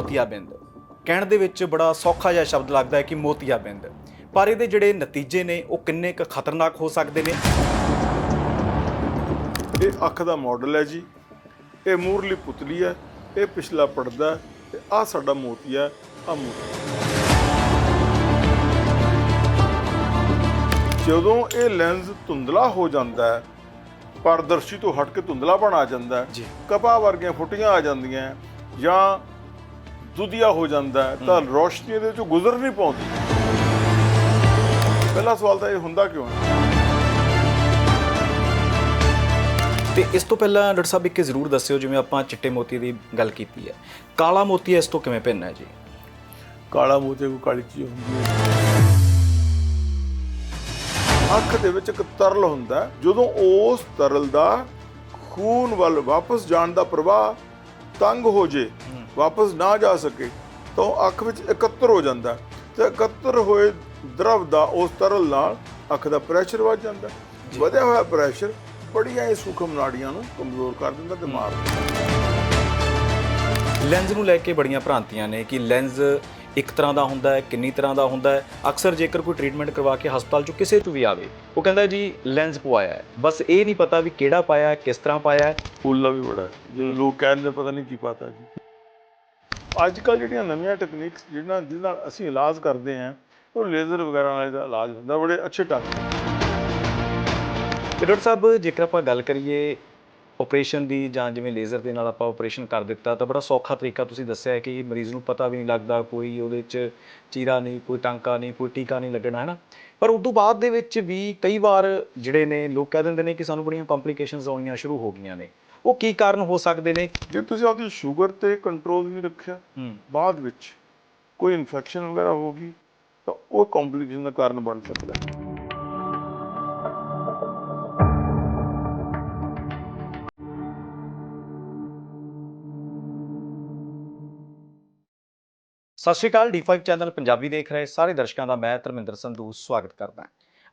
ਮੋਤੀਆਬਿੰਦ ਕਹਿਣ ਦੇ ਵਿੱਚ ਬੜਾ ਸੌਖਾ ਜਿਹਾ ਸ਼ਬਦ ਲੱਗਦਾ ਹੈ ਕਿ ਮੋਤੀਆਬਿੰਦ ਪਰ ਇਹਦੇ ਜਿਹੜੇ ਨਤੀਜੇ ਨੇ ਉਹ ਕਿੰਨੇ ਕੁ ਖਤਰਨਾਕ ਹੋ ਸਕਦੇ ਨੇ? ਇਹ ਅੱਖ ਦਾ ਮਾਡਲ ਹੈ ਜੀ। ਇਹ ਮੂਰਲੀ ਪੁਤਲੀ ਹੈ ਇਹ ਪਿਛਲਾ ਪਰਦਾ ਹੈ ਤੇ ਆ ਸਾਡਾ ਮੋਤੀ ਹੈ ਆ ਮੋਤੀ ਜਦੋਂ ਇਹ ਲੈਂਸ ਧੁੰਦਲਾ ਹੋ ਜਾਂਦਾ ਹੈ ਪਾਰਦਰਸ਼ੀ ਤੋਂ ਹਟ ਕੇ ਧੁੰਦਲਾ ਬਣ ਆ ਜਾਂਦਾ ਹੈ ਜੀ। ਕਪਾਹ ਵਰਗੀਆਂ ਫੁੱਟੀਆਂ ਆ ਜਾਂਦੀਆਂ ਜਾਂ ਦੁਧੀਆ ਹੋ ਜਾਂਦਾ ਹੈ, ਤਾਂ ਰੋਸ਼ਨੀ ਇਹਦੇ ਵਿੱਚੋਂ ਗੁਜ਼ਰ ਨਹੀਂ ਪਾਉਂਦੀ। ਪਹਿਲਾ ਸਵਾਲ ਤਾਂ ਇਹ ਹੁੰਦਾ ਕਿਉਂ ਹੈ? ਤੇ ਇਸ ਤੋਂ ਪਹਿਲਾਂ ਡਾਕਟਰ ਸਾਹਿਬ ਇੱਕ ਇਹ ਜ਼ਰੂਰ ਦੱਸਿਓ ਜਿਵੇਂ ਆਪਾਂ ਚਿੱਟੇ ਮੋਤੀ ਦੀ ਗੱਲ ਕੀਤੀ ਹੈ। ਕਾਲਾ ਮੋਤੀ ਇਸ ਤੋਂ ਕਿਵੇਂ ਭਿੰਨ ਹੈ ਜੀ? ਕਾਲਾ ਮੋਤੀ ਕੋਈ ਕਾਲੀ ਚੀਜ਼ ਹੁੰਦੀ ਹੈ। ਅੱਖ ਦੇ ਵਿੱਚ ਇੱਕ ਤਰਲ ਹੁੰਦਾ। ਜਦੋਂ ਉਸ ਤਰਲ ਦਾ ਖੂਨ ਵੱਲ ਵਾਪਸ ਜਾਣ ਦਾ ਪ੍ਰਵਾਹ ਤੰਗ ਹੋ ਜੇ ਵਾਪਸ ਨਾ ਜਾ ਸਕੇ ਤਾਂ ਉਹ ਅੱਖ ਵਿੱਚ ਇਕੱਤਰ ਹੋ ਜਾਂਦਾ। ਤੇ ਇਕੱਤਰ ਹੋਏ ਦਰਵ ਦਾ ਉਸ ਤਰਲ ਨਾਲ ਅੱਖ ਦਾ ਪ੍ਰੈਸ਼ਰ ਵੱਧ ਜਾਂਦਾ। ਵਧਿਆ ਹੋਇਆ ਪ੍ਰੈਸ਼ਰ ਬੜੀਆਂ ਹੀ ਸੂਖਮ ਨਾੜੀਆਂ ਨੂੰ ਕਮਜ਼ੋਰ ਕਰ ਦਿੰਦਾ ਤੇ ਮਾਰ ਦਿੰਦਾ। ਲੈਂਜ਼ ਨੂੰ ਲੈ ਕੇ ਬੜੀਆਂ ਭ੍ਰਾਂਤੀਆਂ ਨੇ ਕਿ ਲੈਂਜ਼ ਇੱਕ ਤਰ੍ਹਾਂ ਦਾ ਹੁੰਦਾ ਹੈ ਕਿੰਨੀ ਤਰ੍ਹਾਂ ਦਾ ਹੁੰਦਾ ਹੈ। ਅਕਸਰ ਜੇਕਰ ਕੋਈ ਟ੍ਰੀਟਮੈਂਟ ਕਰਵਾ ਕੇ ਹਸਪਤਾਲ ਚੋਂ ਕਿਸੇ ਤੋਂ ਵੀ ਆਵੇ ਉਹ ਕਹਿੰਦਾ ਜੀ ਲੈਂਜ਼ ਪਵਾਇਆ ਹੈ। ਬਸ ਇਹ ਨਹੀਂ ਪਤਾ ਵੀ ਕਿਹੜਾ ਪਾਇਆ ਹੈ ਕਿਸ ਤਰ੍ਹਾਂ ਪਾਇਆ ਹੈ। ਫੁੱਲਾ ਵੀ ਬੜਾ ਜੇ ਲੋਕ ਕਹਿੰਦੇ ਪਤਾ ਨਹੀਂ ਕੀ ਪਤਾ ਜੀ। ਅੱਜ ਕੱਲ੍ਹ ਜਿਹੜੀਆਂ ਨਵੀਆਂ ਟੈਕਨੀਕਸ ਜਿਹਨਾਂ, ਜਿਹਦੇ ਨਾਲ ਅਸੀਂ ਇਲਾਜ ਕਰਦੇ ਹਾਂ, ਉਹ ਲੇਜ਼ਰ ਵਗੈਰਾ ਨਾਲ ਇਹਦਾ ਇਲਾਜ ਹੁੰਦਾ, ਬੜੇ ਅੱਛੇ ਢੰਗ ਨਾਲ। ਤੇ ਡਾਕਟਰ ਸਾਹਿਬ, ਜੇਕਰ ਆਪਾਂ ਗੱਲ ਕਰੀਏ ਆਪਰੇਸ਼ਨ ਦੀ ਜਾਂ ਜਿਵੇਂ ਲੇਜ਼ਰ ਦੇ ਨਾਲ ਆਪਾਂ ਆਪਰੇਸ਼ਨ ਕਰ ਦਿੱਤਾ, ਤਾਂ ਬੜਾ ਸੌਖਾ ਤਰੀਕਾ ਤੁਸੀਂ ਦੱਸਿਆ ਹੈ ਕਿ ਮਰੀਜ਼ ਨੂੰ ਪਤਾ ਵੀ ਨਹੀਂ ਲੱਗਦਾ, ਕੋਈ ਉਹਦੇ 'ਚ ਚੀਰਾ ਨਹੀਂ, ਕੋਈ ਟਾਂਕਾ ਨਹੀਂ, ਕੋਈ ਟੀਕਾ ਨਹੀਂ ਲੱਗਣਾ, ਹੈ ਨਾ? ਪਰ ਉਸ ਤੋਂ ਬਾਅਦ ਦੇ ਵਿੱਚ ਵੀ ਕਈ ਵਾਰ ਜਿਹੜੇ ਨੇ, ਲੋਕ ਕਹਿ ਦਿੰਦੇ ਨੇ ਕਿ ਸਾਨੂੰ ਬੜੀਆਂ ਕੰਪਲਿਕੇਸ਼ਨਸ ਆਉਣੀਆਂ ਸ਼ੁਰੂ ਹੋ ਗਈਆਂ ਨੇ। ਉਹ ਕੀ ਕਾਰਨ ਹੋ ਸਕਦੇ ਨੇ? ਜੇ ਤੁਸੀਂ ਆਪਣੀ ਸ਼ੂਗਰ ਤੇ ਕੰਟਰੋਲ ਨਹੀਂ ਰੱਖਿਆ ਬਾਅਦ ਵਿੱਚ ਕੋਈ ਇਨਫੈਕਸ਼ਨ ਵਗੈਰਾ ਹੋ ਗਈ ਤਾਂ ਉਹ ਕੰਪਲਿਕੇਸ਼ਨ ਦਾ ਕਾਰਨ ਬਣ ਸਕਦਾ। ਹੈ ਸਤਿ ਸ਼੍ਰੀ ਅਕਾਲ D5 ਚੈਨਲ ਪੰਜਾਬੀ ਦੇਖ ਰਹੇ ਸਾਰੇ ਦਰਸ਼ਕਾਂ ਦਾ ਮੈਂ ਧਰਮਿੰਦਰ ਸੰਧੂ ਸਵਾਗਤ ਕਰਦਾ ਹਾਂ।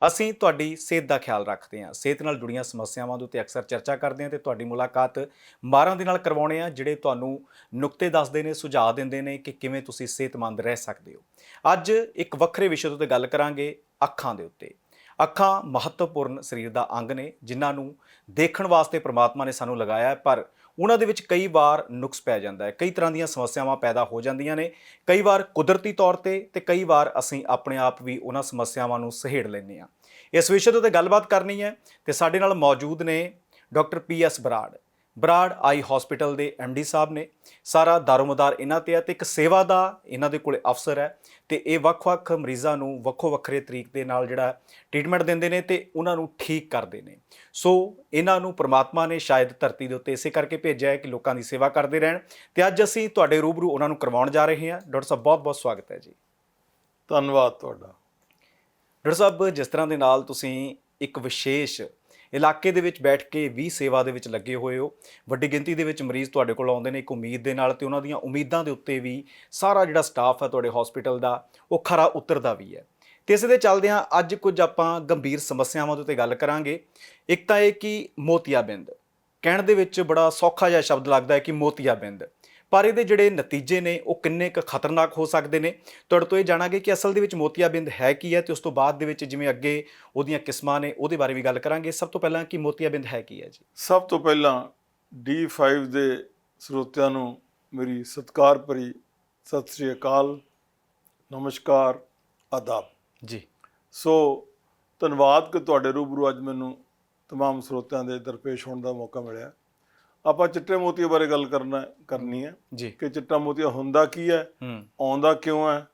ਅਸੀਂ ਤੁਹਾਡੀ ਸਿਹਤ ਦਾ ਖਿਆਲ ਰੱਖਦੇ ਹਾਂ, ਸਿਹਤ ਨਾਲ ਜੁੜੀਆਂ ਸਮੱਸਿਆਵਾਂ ਦੇ ਉੱਤੇ ਅਕਸਰ ਚਰਚਾ ਕਰਦੇ ਹਾਂ ਤੇ ਤੁਹਾਡੀ ਮੁਲਾਕਾਤ ਮਾਰਾਂ ਦੇ ਨਾਲ ਕਰਵਾਉਣੇ ਆ ਜਿਹੜੇ ਤੁਹਾਨੂੰ ਨੁਕਤੇ ਦੱਸਦੇ ਨੇ, ਸੁਝਾਅ ਦਿੰਦੇ ਨੇ ਕਿ ਕਿਵੇਂ ਤੁਸੀਂ ਸਿਹਤਮੰਦ ਰਹਿ ਸਕਦੇ ਹੋ। ਅੱਜ ਇੱਕ ਵੱਖਰੇ ਵਿਸ਼ੇ ਦੇ ਉੱਤੇ ਗੱਲ ਕਰਾਂਗੇ ਅੱਖਾਂ ਦੇ ਉੱਤੇ। ਅੱਖਾਂ ਮਹੱਤਵਪੂਰਨ ਸਰੀਰ ਦਾ ਅੰਗ ਨੇ, ਜਿਨ੍ਹਾਂ ਨੂੰ ਦੇਖਣ ਵਾਸਤੇ ਪ੍ਰਮਾਤਮਾ ਨੇ ਸਾਨੂੰ ਲਗਾਇਆ ਹੈ, ਪਰ ਉਹਨਾਂ ਦੇ ਵਿੱਚ ਕਈ ਵਾਰ ਨੁਕਸ ਪੈ ਜਾਂਦਾ ਹੈ। ਕਈ ਤਰ੍ਹਾਂ ਦੀਆਂ ਸਮੱਸਿਆਵਾਂ ਪੈਦਾ ਹੋ ਜਾਂਦੀਆਂ ਨੇ। ਕਈ ਵਾਰ ਕੁਦਰਤੀ ਤੌਰ ਤੇ ਤੇ ਕਈ ਵਾਰ ਅਸੀਂ ਆਪਣੇ ਆਪ ਵੀ ਉਹਨਾਂ ਸਮੱਸਿਆਵਾਂ ਨੂੰ ਸਹੇੜ ਲੈਂਦੇ ਹਾਂ। ਇਸ ਵਿਸ਼ੇ ਤੇ ਉੱਤੇ ਗੱਲਬਾਤ ਕਰਨੀ ਹੈ ਤੇ ਸਾਡੇ ਨਾਲ ਮੌਜੂਦ ਨੇ doctor P S Brar. Brar eye hospital ਦੇ ਡੀ ਸਾਹਿਬ ਨੇ। ਸਾਰਾ ਦਾਰੋਮਦਾਰ ਇਹਨਾਂ ਤੇ ਹੈ ਤੇ ਇੱਕ ਸੇਵਾ ਦਾ ਇਹਨਾਂ ਦੇ ਕੋਲੇ ਅਫਸਰ ਹੈ ਤੇ ਇਹ ਵੱਖ-ਵੱਖ ਮਰੀਜ਼ਾਂ ਨੂੰ ਵੱਖੋ ਵੱਖਰੇ ਤਰੀਕੇ ਦੇ ਨਾਲ ਜਿਹੜਾ ਟ੍ਰੀਟਮੈਂਟ ਦਿੰਦੇ ਨੇ ਤੇ ਉਹਨਾਂ ਨੂੰ ਠੀਕ ਕਰਦੇ ਨੇ। ਸੋ ਇਹਨਾਂ ਨੂੰ ਪ੍ਰਮਾਤਮਾ ਨੇ ਸ਼ਾਇਦ ਧਰਤੀ ਦੇ ਉੱਤੇ ਇਸੇ ਕਰਕੇ ਭੇਜਿਆ ਹੈ ਕਿ ਲੋਕਾਂ ਦੀ ਸੇਵਾ ਕਰਦੇ ਰਹਿਣ ਤੇ ਅੱਜ ਅਸੀਂ ਤੁਹਾਡੇ ਰੂਬਰੂ ਉਹਨਾਂ ਨੂੰ ਕਰਵਾਉਣ ਜਾ ਰਹੇ ਹਾਂ। ਡਾਕਟਰ ਸਾਹਿਬ ਬਹੁਤ-ਬਹੁਤ ਸਵਾਗਤ ਹੈ ਜੀ। ਧੰਨਵਾਦ ਤੁਹਾਡਾ। ਡਾਕਟਰ ਸਾਹਿਬ ਜਿਸ ਤਰ੍ਹਾਂ ਦੇ ਨਾਲ ਤੁਸੀਂ ਇੱਕ ਵਿਸ਼ੇਸ਼ ਇਲਾਕੇ ਦੇ ਵਿੱਚ ਬੈਠ ਕੇ ਵੀ ਸੇਵਾ ਦੇ ਵਿੱਚ ਲੱਗੇ ਹੋਏ ਹੋ। ਵੱਡੀ ਗਿਣਤੀ ਦੇ ਵਿੱਚ ਮਰੀਜ਼ ਤੁਹਾਡੇ ਕੋਲ ਆਉਂਦੇ ਨੇ ਇੱਕ ਉਮੀਦ ਦੇ ਨਾਲ ਤੇ ਉਹਨਾਂ ਦੀਆਂ ਉਮੀਦਾਂ ਦੇ ਉੱਤੇ ਵੀ ਸਾਰਾ ਜਿਹੜਾ ਸਟਾਫ ਹੈ ਤੁਹਾਡੇ ਹਸਪੀਟਲ ਦਾ, ਉਹ ਖਰਾ ਉਤਰਦਾ ਵੀ ਹੈ। ਤੇ ਇਸੇ ਦੇ ਚੱਲਦਿਆਂ ਅੱਜ ਕੁਝ ਆਪਾਂ ਗੰਭੀਰ ਸਮੱਸਿਆਵਾਂ ਦੇ ਉੱਤੇ ਗੱਲ ਕਰਾਂਗੇ। ਇੱਕ ਤਾਂ ਇਹ ਕਿ ਮੋਤੀਆਬਿੰਦ, ਕਹਿਣ ਦੇ ਵਿੱਚ ਬੜਾ ਸੌਖਾ ਜਿਹਾ ਸ਼ਬਦ ਲੱਗਦਾ ਹੈ ਕਿ ਮੋਤੀਆਬਿੰਦ। ਪਰ ਇਹਦੇ ਜਿਹੜੇ ਨਤੀਜੇ ਨੇ ਉਹ ਕਿੰਨੇ ਕੁ ਖਤਰਨਾਕ ਹੋ ਸਕਦੇ ਨੇ ਤੁਹਾਡੇ ਤੋਂ ਇਹ ਜਾਣਾਂਗੇ ਕਿ ਅਸਲ ਦੇ ਵਿੱਚ ਮੋਤੀਆਬਿੰਦ ਹੈ ਕੀ ਹੈ ਤੇ ਉਸ ਤੋਂ ਬਾਅਦ ਦੇ ਵਿੱਚ ਜਿਵੇਂ ਅੱਗੇ ਉਹਦੀਆਂ ਕਿਸਮਾਂ ਨੇ ਉਹਦੇ ਬਾਰੇ ਵੀ ਗੱਲ ਕਰਾਂਗੇ ਸਭ ਤੋਂ ਪਹਿਲਾਂ ਕਿ ਮੋਤੀਆਬਿੰਦ ਹੈ ਕੀ ਹੈ ਜੀ ਸਭ ਤੋਂ ਪਹਿਲਾਂ D5 ਦੇ ਸਰੋਤਿਆਂ ਨੂੰ ਮੇਰੀ ਸਤਿਕਾਰ ਭਰੀ ਸਤਿ ਸ੍ਰੀ ਅਕਾਲ ਨਮਸਕਾਰ ਆਦਾਬ ਜੀ ਸੋ ਧੰਨਵਾਦ ਕਿ ਤੁਹਾਡੇ ਰੂਬਰੂ ਅੱਜ ਮੈਨੂੰ तमाम ਸਰੋਤਿਆਂ ਦੇ ਦਰਪੇਸ਼ ਹੋਣ ਦਾ ਮੌਕਾ ਮਿਲਿਆ ਆਪਾਂ ਚਿੱਟੇ ਮੋਤੀਆਂ ਬਾਰੇ ਗੱਲ ਕਰਨਾ ਕਰਨੀ ਹੈ ਜੀ। ਕਿ ਚਿੱਟਾ ਮੋਤੀਆ ਹੁੰਦਾ ਕੀ ਹੈ ਆਉਂਦਾ ਕਿਉਂ ਹੈ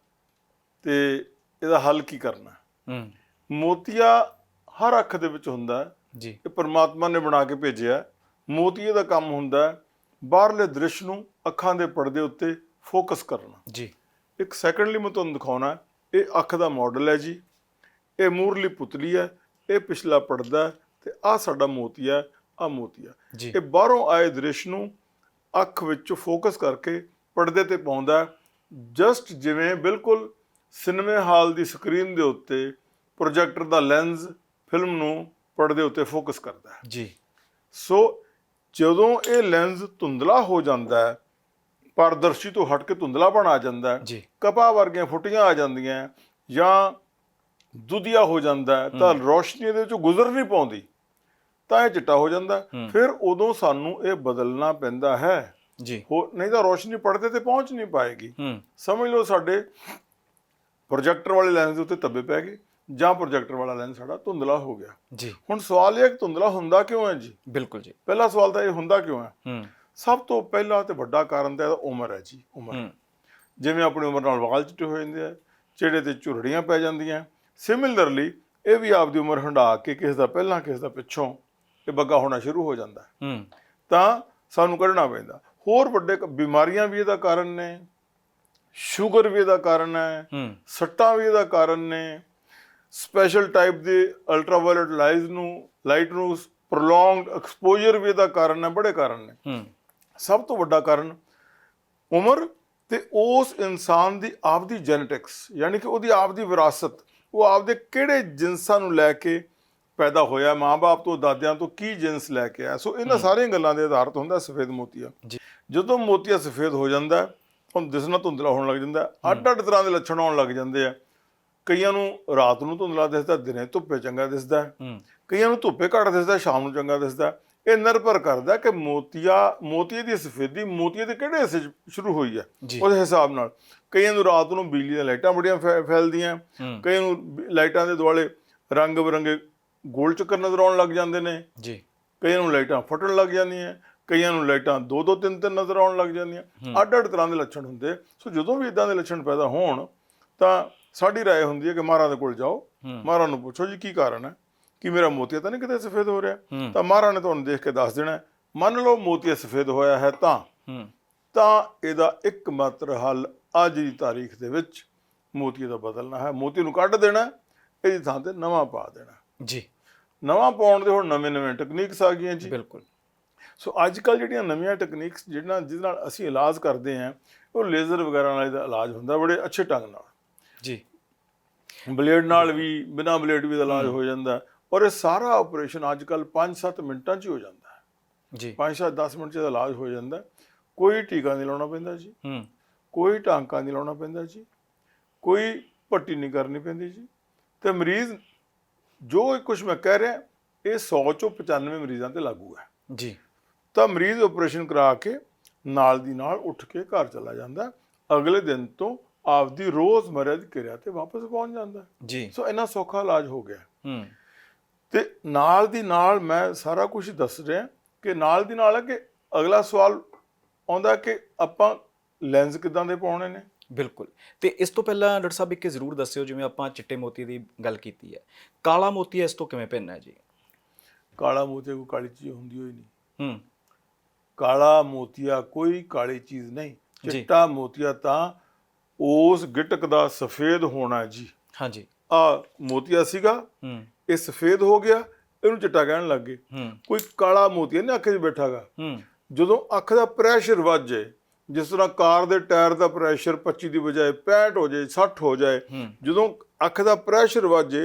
ਤੇ ਇਹਦਾ ਹੱਲ ਕੀ ਕਰਨਾ ਹੈ। ਮੋਤੀਆ ਹਰ ਅੱਖ ਦੇ ਵਿੱਚ ਹੁੰਦਾ ਜੀ। ਇਹ ਪਰਮਾਤਮਾ ਨੇ ਬਣਾ ਕੇ ਭੇਜਿਆ। ਮੋਤੀਏ ਦਾ ਕੰਮ ਹੁੰਦਾ ਬਾਹਰਲੇ ਦ੍ਰਿਸ਼ ਨੂੰ ਅੱਖਾਂ ਦੇ ਪਰਦੇ ਉੱਤੇ ਫੋਕਸ ਕਰਨਾ। ਜੀ। ਇੱਕ ਸੈਕੰਡਲੀ ਮੈਂ ਤੁਹਾਨੂੰ ਦਿਖਾਉਣਾ। ਇਹ ਅੱਖ ਦਾ ਮਾਡਲ ਹੈ ਜੀ। ਇਹ ਮੂਰਲੀ ਪੁਤਲੀ ਹੈ। ਇਹ ਪਿਛਲਾ ਪਰਦਾ ਤੇ ਆ ਸਾਡਾ ਮੋਤੀਆ ਆ। ਮੋਤੀਆ ਇਹ ਬਾਹਰੋਂ ਆਏ ਦ੍ਰਿਸ਼ ਨੂੰ ਅੱਖ ਵਿੱਚ ਫੋਕਸ ਕਰਕੇ ਪਰਦੇ ਤੇ ਪਾਉਂਦਾ ਜਸਟ ਜਿਵੇਂ ਬਿਲਕੁਲ ਸਿਨੇਮੇ ਹਾਲ ਦੀ ਸਕਰੀਨ ਦੇ ਉੱਤੇ ਪ੍ਰੋਜੈਕਟਰ ਦਾ ਲੈਂਸ ਫਿਲਮ ਨੂੰ ਪਰਦੇ ਉੱਤੇ ਫੋਕਸ ਕਰਦਾ ਹੈ। ਜੀ। ਸੋ ਜਦੋਂ ਇਹ ਲੈਂਸ ਧੁੰਦਲਾ ਹੋ ਜਾਂਦਾ ਹੈ ਪਾਰਦਰਸ਼ੀ ਤੋਂ ਹਟ ਕੇ ਧੁੰਦਲਾਪਣ ਆ ਜਾਂਦਾ ਹੈ ਜੀ। ਕਪਾਹ ਵਰਗੀਆਂ ਫੁੱਟੀਆਂ ਆ ਜਾਂਦੀਆਂ ਜਾਂ ਦੁਧੀਆ ਹੋ ਜਾਂਦਾ ਤਾਂ ਰੋਸ਼ਨੀ ਇਹਦੇ ਵਿੱਚੋਂ ਗੁਜ਼ਰ ਨਹੀਂ ਪਾਉਂਦੀ। ਤਾਂ ਇਹ ਚਿੱਟਾ ਹੋ ਜਾਂਦਾ। ਫਿਰ ਉਦੋਂ ਸਾਨੂੰ ਇਹ ਬਦਲਣਾ ਪੈਂਦਾ ਹੈ। ਜੀ। ਹੋ ਨਹੀਂ ਤਾਂ ਰੋਸ਼ਨੀ ਪਰਦੇ ਤੇ ਪਹੁੰਚ ਨਹੀਂ ਪਾਏਗੀ। ਸਮਝ ਲਓ ਸਾਡੇ ਪ੍ਰੋਜੈਕਟਰ ਵਾਲੇ ਲੈਂਸ ਦੇ ਉੱਤੇ ਧੱਬੇ ਪੈ ਗਏ ਜਾਂ ਪ੍ਰੋਜੈਕਟਰ ਵਾਲਾ ਲੈਂਸ ਸਾਡਾ ਧੁੰਦਲਾ ਹੋ ਗਿਆ। ਜੀ। ਹੁਣ ਸਵਾਲ ਇਹ ਹੈ ਕਿ ਧੁੰਦਲਾ ਹੁੰਦਾ ਕਿਉਂ ਹੈ ਜੀ? ਬਿਲਕੁਲ ਜੀ। ਪਹਿਲਾ ਸਵਾਲ ਤਾਂ ਇਹ ਹੁੰਦਾ ਕਿਉਂ ਹੈ? ਸਭ ਤੋਂ ਪਹਿਲਾ ਤੇ ਵੱਡਾ ਕਾਰਨ ਤਾਂ ਇਹਦਾ ਉਮਰ ਹੈ ਜੀ ਉਮਰ। ਜਿਵੇਂ ਆਪਣੀ ਉਮਰ ਨਾਲ ਵਾਲ ਚਿੱਟੇ ਹੋ ਜਾਂਦੇ ਆ ਚਿਹਰੇ ਤੇ ਝੁਰੜੀਆਂ ਪੈ ਜਾਂਦੀਆਂ। ਸਿਮਿਲਰਲੀ ਇਹ ਵੀ ਆਪਦੀ ਉਮਰ ਹੰਢਾ ਕੇ ਕਿਸੇ ਦਾ ਪਹਿਲਾਂ ਕਿਸੇ ਦਾ ਪਿੱਛੋਂ ਇਹ ਬੱਗਾ ਹੋਣਾ ਸ਼ੁਰੂ ਹੋ ਜਾਂਦਾ ਹੈ। ਤਾਂ ਸਾਨੂੰ ਕੱਢਣਾ ਪੈਂਦਾ। ਹੋਰ ਵੱਡੇ ਬਿਮਾਰੀਆਂ ਵੀ ਇਹਦਾ ਕਾਰਨ ਨੇ ਸ਼ੂਗਰ ਵੀ ਇਹਦਾ ਕਾਰਨ ਹੈ ਹੂੰ। ਸੱਟਾਂ ਵੀ ਇਹਦਾ ਕਾਰਨ ਨੇ। ਸਪੈਸ਼ਲ ਟਾਈਪ ਦੇ ਅਲਟਰਾਵਾਇਲਟ ਲਾਈਜ਼ ਨੂੰ ਲਾਈਟ ਨੂੰ ਪ੍ਰੋਲੋਂਗਡ ਐਕਸਪੋਜ਼ਰ ਵੀ ਇਹਦਾ ਕਾਰਨ ਹੈ ਬੜੇ ਕਾਰਨ ਨੇ। ਹੂੰ। ਸਭ ਤੋਂ ਵੱਡਾ ਕਾਰਨ ਉਮਰ ਤੇ ਉਸ ਇਨਸਾਨ ਦੀ ਆਪਦੀ ਜੈਨੇਟਿਕਸ ਯਾਨੀ ਕਿ ਉਹਦੀ ਆਪਦੀ ਵਿਰਾਸਤ ਉਹ ਆਪਦੇ ਕਿਹੜੇ ਜਿਨਸਾਂ ਨੂੰ ਲੈ ਕੇ ਪੈਦਾ ਹੋਇਆ ਮਾਂ-ਬਾਪ ਤੋਂ ਦਾਦਿਆਂ ਤੋਂ ਕੀ ਜਿਨਸ ਲੈ ਕੇ ਆਇਆ? ਸੋ ਇਹਨਾਂ ਸਾਰੀਆਂ ਗੱਲਾਂ ਦੇ ਆਧਾਰਿਤ ਹੁੰਦਾ ਸਫੇਦ ਮੋਤੀਆ। ਜਦੋਂ ਮੋਤੀਆ ਸਫੇਦ ਹੋ ਜਾਂਦਾ ਹੁਣ ਦਿਸਣਾ ਧੁੰਦਲਾ ਹੋਣ ਲੱਗ ਜਾਂਦਾ। ਅੱਡ-ਅੱਡ ਤਰ੍ਹਾਂ ਦੇ ਲੱਛਣ ਆਉਣ ਲੱਗ ਜਾਂਦੇ ਆ। ਕਈਆਂ ਨੂੰ ਰਾਤ ਨੂੰ ਧੁੰਦਲਾ ਦਿਸਦਾ ਦਿਨੇ ਧੁੱਪੇ ਚੰਗਾ ਦਿਸਦਾ। ਕਈਆਂ ਨੂੰ ਧੁੱਪੇ ਘੱਟ ਦਿਸਦਾ ਸ਼ਾਮ ਨੂੰ ਚੰਗਾ ਦਿਸਦਾ। ਇਹ ਨਿਰਭਰ ਕਰਦਾ ਕਿ ਮੋਤੀਆ ਮੋਤੀਏ ਦੀ ਸਫੇਦੀ ਮੋਤੀਏ ਦੇ ਕਿਹੜੇ ਹਿੱਸੇ ਸ਼ੁਰੂ ਹੋਈ ਹੈ। ਉਹਦੇ ਹਿਸਾਬ ਨਾਲ। ਕਈਆਂ ਨੂੰ ਰਾਤ ਨੂੰ ਬਿਜਲੀ ਦੀਆਂ ਲਾਈਟਾਂ ਬੜੀਆਂ ਫੈਲਦੀਆਂ। ਕਈਆਂ ਨੂੰ ਲਾਈਟਾਂ ਦੇ ਦੁਆਲੇ ਰੰਗ ਬਰੰਗੇ ਗੋਲ ਚੱਕਰ ਨਜ਼ਰ ਆਉਣ ਲੱਗ ਜਾਂਦੇ ਨੇ ਜੀ ਕਈਆਂ ਨੂੰ ਲਾਈਟਾਂ ਫਟਣ ਲੱਗ ਜਾਂਦੀਆਂ ਕਈਆਂ ਨੂੰ ਲਾਈਟਾਂ ਦੋ ਦੋ ਤਿੰਨ ਤਿੰਨ ਨਜ਼ਰ ਆਉਣ ਲੱਗ ਜਾਂਦੀਆਂ ਅੱਡ ਅੱਡ ਤਰ੍ਹਾਂ ਦੇ ਲੱਛਣ ਹੁੰਦੇ ਸੋ ਜਦੋਂ ਵੀ ਇਦਾਂ ਦੇ ਲੱਛਣ ਪੈਦਾ ਹੋਣ ਤਾਂ ਸਾਡੀ رائے ਹੁੰਦੀ ਹੈ ਕਿ ਮਹਾਰਾਜ ਦੇ ਕੋਲ ਜਾਓ ਹੂੰ। ਮਹਾਰਾਜ ਨੂੰ ਪੁੱਛੋ ਜੀ ਕੀ ਕਾਰਨ ਹੈ ਕਿ ਮੇਰਾ ਮੋਤੀਆ ਤਾਂ ਨਹੀਂ ਕਿਤੇ ਸਫੇਦ ਹੋ ਰਿਹਾ ਹੂੰ। ਤਾਂ ਮਹਾਰਾਜ ਨੇ ਤੁਹਾਨੂੰ ਦੇਖ ਕੇ ਦੱਸ ਦੇਣਾ ਹੈ। ਮੰਨ ਲਓ ਮੋਤੀਆ ਸਫੇਦ ਹੋਇਆ ਹੈ ਤਾਂ ਹੂੰ ਤਾਂ ਇਹਦਾ ਇੱਕ ਮਾਤਰ ਹੱਲ ਅੱਜ ਦੀ ਤਾਰੀਖ ਦੇ ਵਿੱਚ ਮੋਤੀਏ ਦਾ ਬਦਲਣਾ ਹੈ ਮੋਤੀ ਨੂੰ ਕੱਢ ਦੇਣਾ ਹੈ, ਇਹਦੀ ਥਾਂ ਤੇ ਨਵਾਂ ਪਾ ਦੇਣਾ ਜੀ ਨਵਾਂ ਪਾਉਣ ਦੇ ਹੁਣ ਨਵੇਂ ਨਵੇਂ ਟੈਕਨੀਕਸ ਆ ਗਈਆਂ ਜੀ। ਬਿਲਕੁਲ। ਸੋ ਅੱਜ ਕੱਲ ਜਿਹੜੀਆਂ ਨਵੀਆਂ ਟੈਕਨੀਕਸ ਜਿਹਨਾਂ ਜਿਹਦੇ ਨਾਲ ਅਸੀਂ ਇਲਾਜ ਕਰਦੇ ਹਾਂ ਉਹ ਲੇਜ਼ਰ ਵਗੈਰਾ ਨਾਲ ਇਹਦਾ ਇਲਾਜ ਹੁੰਦਾ ਬੜੇ ਅੱਛੇ ਢੰਗ ਨਾਲ। ਜੀ। ਬਲੇਡ ਨਾਲ ਵੀ ਬਿਨਾ ਬਲੇਡ ਵੀ ਦਾ ਇਲਾਜ ਹੋ। ਜਾਂਦਾ। ਔਰ ਇਹ ਸਾਰਾ ਆਪਰੇਸ਼ਨ ਅੱਜ ਕੱਲ 5-7 ਮਿੰਟਾਂ 'ਚ ਹੀ ਹੋ ਜਾਂਦਾ ਹੈ। ਜੀ। 5-7 ਮਿੰਟ 'ਚ ਇਹਦਾ ਇਲਾਜ ਹੋ ਜਾਂਦਾ। ਕੋਈ ਟੀਕਾ ਨਹੀਂ ਲਾਉਣਾ ਪੈਂਦਾ ਜੀ। ਹੂੰ। ਕੋਈ ਟਾਂਕਾ ਨਹੀਂ ਲਾਉਣਾ ਪੈਂਦਾ ਜੀ। ਕੋਈ ਪੱਟੀ ਨਹੀਂ ਕਰਨੀ ਪੈਂਦੀ ਜੀ। ਤੇ ਮਰੀਜ਼ ਜੋ ਕੁਝ ਮੈਂ ਕਹਿ ਰਿਹਾ ਇਹ 100 ਚੋਂ 95 ਮਰੀਜ਼ਾਂ ਤੇ ਲਾਗੂ ਹੈ। ਜੀ। ਤਾਂ ਮਰੀਜ਼ ਆਪਰੇਸ਼ਨ ਕਰਾ ਕੇ ਨਾਲ ਦੀ ਨਾਲ ਉੱਠ ਕੇ ਘਰ ਚਲਾ ਜਾਂਦਾ। ਅਗਲੇ ਦਿਨ ਤੋਂ ਆਪਦੀ ਰੋਜ਼ਮਰਰਾ ਦੀ ਕਿਰਿਆ ਤੇ ਵਾਪਸ ਪਹੁੰਚ ਜਾਂਦਾ। ਜੀ। ਸੋ ਇੰਨਾ ਸੌਖਾ ਇਲਾਜ ਹੋ ਗਿਆ ਹੂੰ। ਤੇ ਨਾਲ ਦੀ ਨਾਲ ਮੈਂ ਸਾਰਾ ਕੁਝ ਦੱਸ ਰਿਹਾ ਕਿ ਨਾਲ ਦੀ ਨਾਲ ਹੈ ਕਿ ਅਗਲਾ ਸਵਾਲ ਆਉਂਦਾ ਕਿ ਆਪਾਂ ਲੈਂਸ ਕਿਦਾਂ ਦੇ ਪਾਉਣੇ ਨੇ? ਬਿਲਕੁਲ। ਤੇ ਇਸ ਤੋਂ ਪਹਿਲਾਂ ਡਾਕਟਰ ਸਾਹਿਬ ਇੱਕ ਜ਼ਰੂਰ ਦੱਸਿਓ ਜਿਵੇਂ ਆਪਾਂ ਚਿੱਟੇ ਮੋਤੀ ਦੀ ਗੱਲ ਕੀਤੀ ਹੈ। ਕਾਲਾ ਮੋਤੀ ਇਸ ਤੋਂ ਕਿਵੇਂ ਭਿੰਨ ਹੈ ਜੀ? ਕਾਲਾ ਮੋਤੀਆ ਕੋਈ ਕਾਲੀ ਚੀਜ਼ ਹੁੰਦੀ ਹੋਈ ਨਹੀਂ। ਹੂੰ। ਕਾਲਾ ਮੋਤੀਆ ਕੋਈ ਕਾਲੀ ਚੀਜ਼ ਨਹੀਂ। ਚਿੱਟਾ ਮੋਤੀਆ ਤਾਂ ਉਸ ਗਿਟਕ ਦਾ ਸਫੇਦ ਹੋਣਾ ਜੀ। ਹਾਂਜੀ ਆ ਮੋਤੀਆ ਸੀਗਾ ਹੂੰ। ਇਹ ਸਫੇਦ ਹੋ ਗਿਆ ਇਹਨੂੰ ਚਿੱਟਾ ਕਹਿਣ ਲੱਗ ਗਏ। ਹੂੰ। ਕੋਈ ਕਾਲਾ ਮੋਤੀਆ ਨਹੀਂ ਅੱਖ 'ਚ ਬੈਠਾਗਾ। ਹੂੰ। ਜਦੋਂ ਅੱਖ ਦਾ ਪ੍ਰੈਸ਼ਰ ਵੱਧ ਜਾਏ ਜਿਸ ਤਰ੍ਹਾਂ ਕਾਰ ਦੇ ਟਾਇਰ ਦਾ ਪ੍ਰੈਸ਼ਰ 25 ਦੀ ਬਜਾਏ 65 ਹੋ ਜਾਏ 60 ਹੋ ਜਾਏ ਜਦੋਂ ਅੱਖ ਦਾ ਪ੍ਰੈਸ਼ਰ ਵੱਧ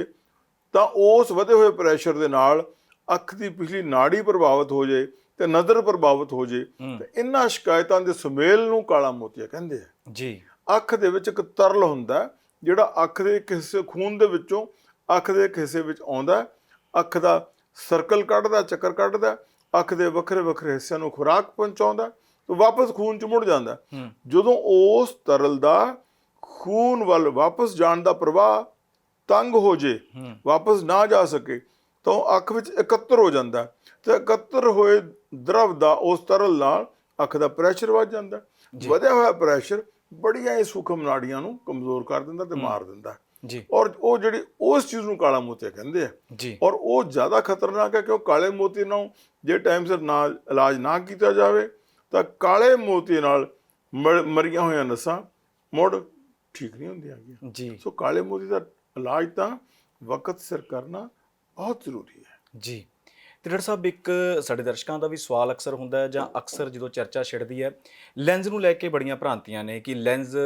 ਤਾਂ ਉਸ ਵਧੇ ਹੋਏ ਪ੍ਰੈਸ਼ਰ ਦੇ ਨਾਲ ਅੱਖ ਦੀ ਪਿਛਲੀ ਨਾੜੀ ਪ੍ਰਭਾਵਿਤ ਹੋ ਜਾਏ ਤੇ ਨਜ਼ਰ ਪ੍ਰਭਾਵਿਤ ਹੋ ਜਾਏ ਹੂੰ। ਤੇ ਇਹਨਾਂ ਸ਼ਿਕਾਇਤਾਂ ਦੇ ਸੁਮੇਲ ਨੂੰ ਕਾਲਾ ਮੋਤੀਆ ਕਹਿੰਦੇ ਆ ਜੀ ਅੱਖ ਦੇ ਵਿੱਚ ਇੱਕ ਤਰਲ ਹੁੰਦਾ ਜਿਹੜਾ ਅੱਖ ਦੇ ਇੱਕ ਹਿੱਸੇ ਖੂਨ ਦੇ ਵਿੱਚੋਂ ਅੱਖ ਦੇ ਇੱਕ ਹਿੱਸੇ ਵਿੱਚ ਆਉਂਦਾ। ਅੱਖ ਦਾ ਸਰਕਲ ਕੱਢਦਾ ਚੱਕਰ ਕੱਢਦਾ ਅੱਖ ਦੇ ਵੱਖਰੇ ਵੱਖਰੇ ਹਿੱਸਿਆਂ ਨੂੰ ਖੁਰਾਕ ਪਹੁੰਚਾਉਂਦਾ ਤੇ ਵਾਪਸ ਖੂਨ ਚ ਮੁੜ ਜਾਂਦਾ। ਜਦੋਂ ਉਸ ਤਰਲ ਦਾ ਖੂਨ ਵੱਲ ਵਾਪਸ ਜਾਣ ਦਾ ਪ੍ਰਵਾਹ ਤੰਗ ਹੋ ਜੇ ਵਾਪਸ ਨਾ ਜਾ ਸਕੇ ਤਾਂ ਅੱਖ ਵਿੱਚ ਇਕੱਤਰ ਹੋ ਜਾਂਦਾ। ਤੇ ਇਕੱਤਰ ਹੋਏ ਦਰਵ ਦਾ ਉਸ ਤਰਲ ਨਾਲ ਅੱਖ ਦਾ ਪ੍ਰੈਸ਼ਰ ਵੱਧ ਜਾਂਦਾ। ਵਧਿਆ ਹੋਇਆ ਪ੍ਰੈਸ਼ਰ ਬੜੀਆਂ ਹੀ ਸੂਖਮ ਨਾੜੀਆਂ ਨੂੰ ਕਮਜ਼ੋਰ ਕਰ ਦਿੰਦਾ ਤੇ ਮਾਰ ਦਿੰਦਾ। ਜੀ। ਔਰ ਉਹ ਜਿਹੜੀ ਉਸ ਚੀਜ਼ ਨੂੰ ਕਾਲਾ ਮੋਤੀਆ ਕਹਿੰਦੇ ਆ। ਜੀ। ਔਰ ਉਹ ਜ਼ਿਆਦਾ ਖਤਰਨਾਕ ਹੈ ਕਿ ਉਹ ਕਾਲੇ ਮੋਤੀ ਨੂੰ ਜੇ ਟਾਈਮ ਸਿਰ ਨਾ ਇਲਾਜ ਨਾ ਕੀਤਾ ਜਾਵੇ ਤਾਂ ਕਾਲੇ ਮੋਤੀ ਨਾਲ ਮਰ- ਮਰੀਆਂ ਹੋਈਆਂ ਨਸਾਂ ਮੁੜ ਠੀਕ ਨਹੀਂ ਹੁੰਦੀਆਂ ਜੀ। ਸੋ ਕਾਲੇ ਮੋਤੀ ਦਾ ਇਲਾਜ ਤਾਂ ਵਕਤ ਸਿਰ ਕਰਨਾ ਬਹੁਤ ਜ਼ਰੂਰੀ ਹੈ। ਜੀ। ਤੇ ਡਾਕਟਰ ਸਾਹਿਬ ਇੱਕ ਸਾਡੇ ਦਰਸ਼ਕਾਂ ਦਾ ਵੀ ਸਵਾਲ ਅਕਸਰ ਹੁੰਦਾ ਹੈ ਜਾਂ ਅਕਸਰ ਜਦੋਂ ਚਰਚਾ ਛਿੜਦੀ ਹੈ ਲੈਂਜ਼ ਨੂੰ ਲੈ ਕੇ ਬੜੀਆਂ ਭ੍ਰਾਂਤੀਆਂ ਨੇ ਕਿ ਲੈਂਜ਼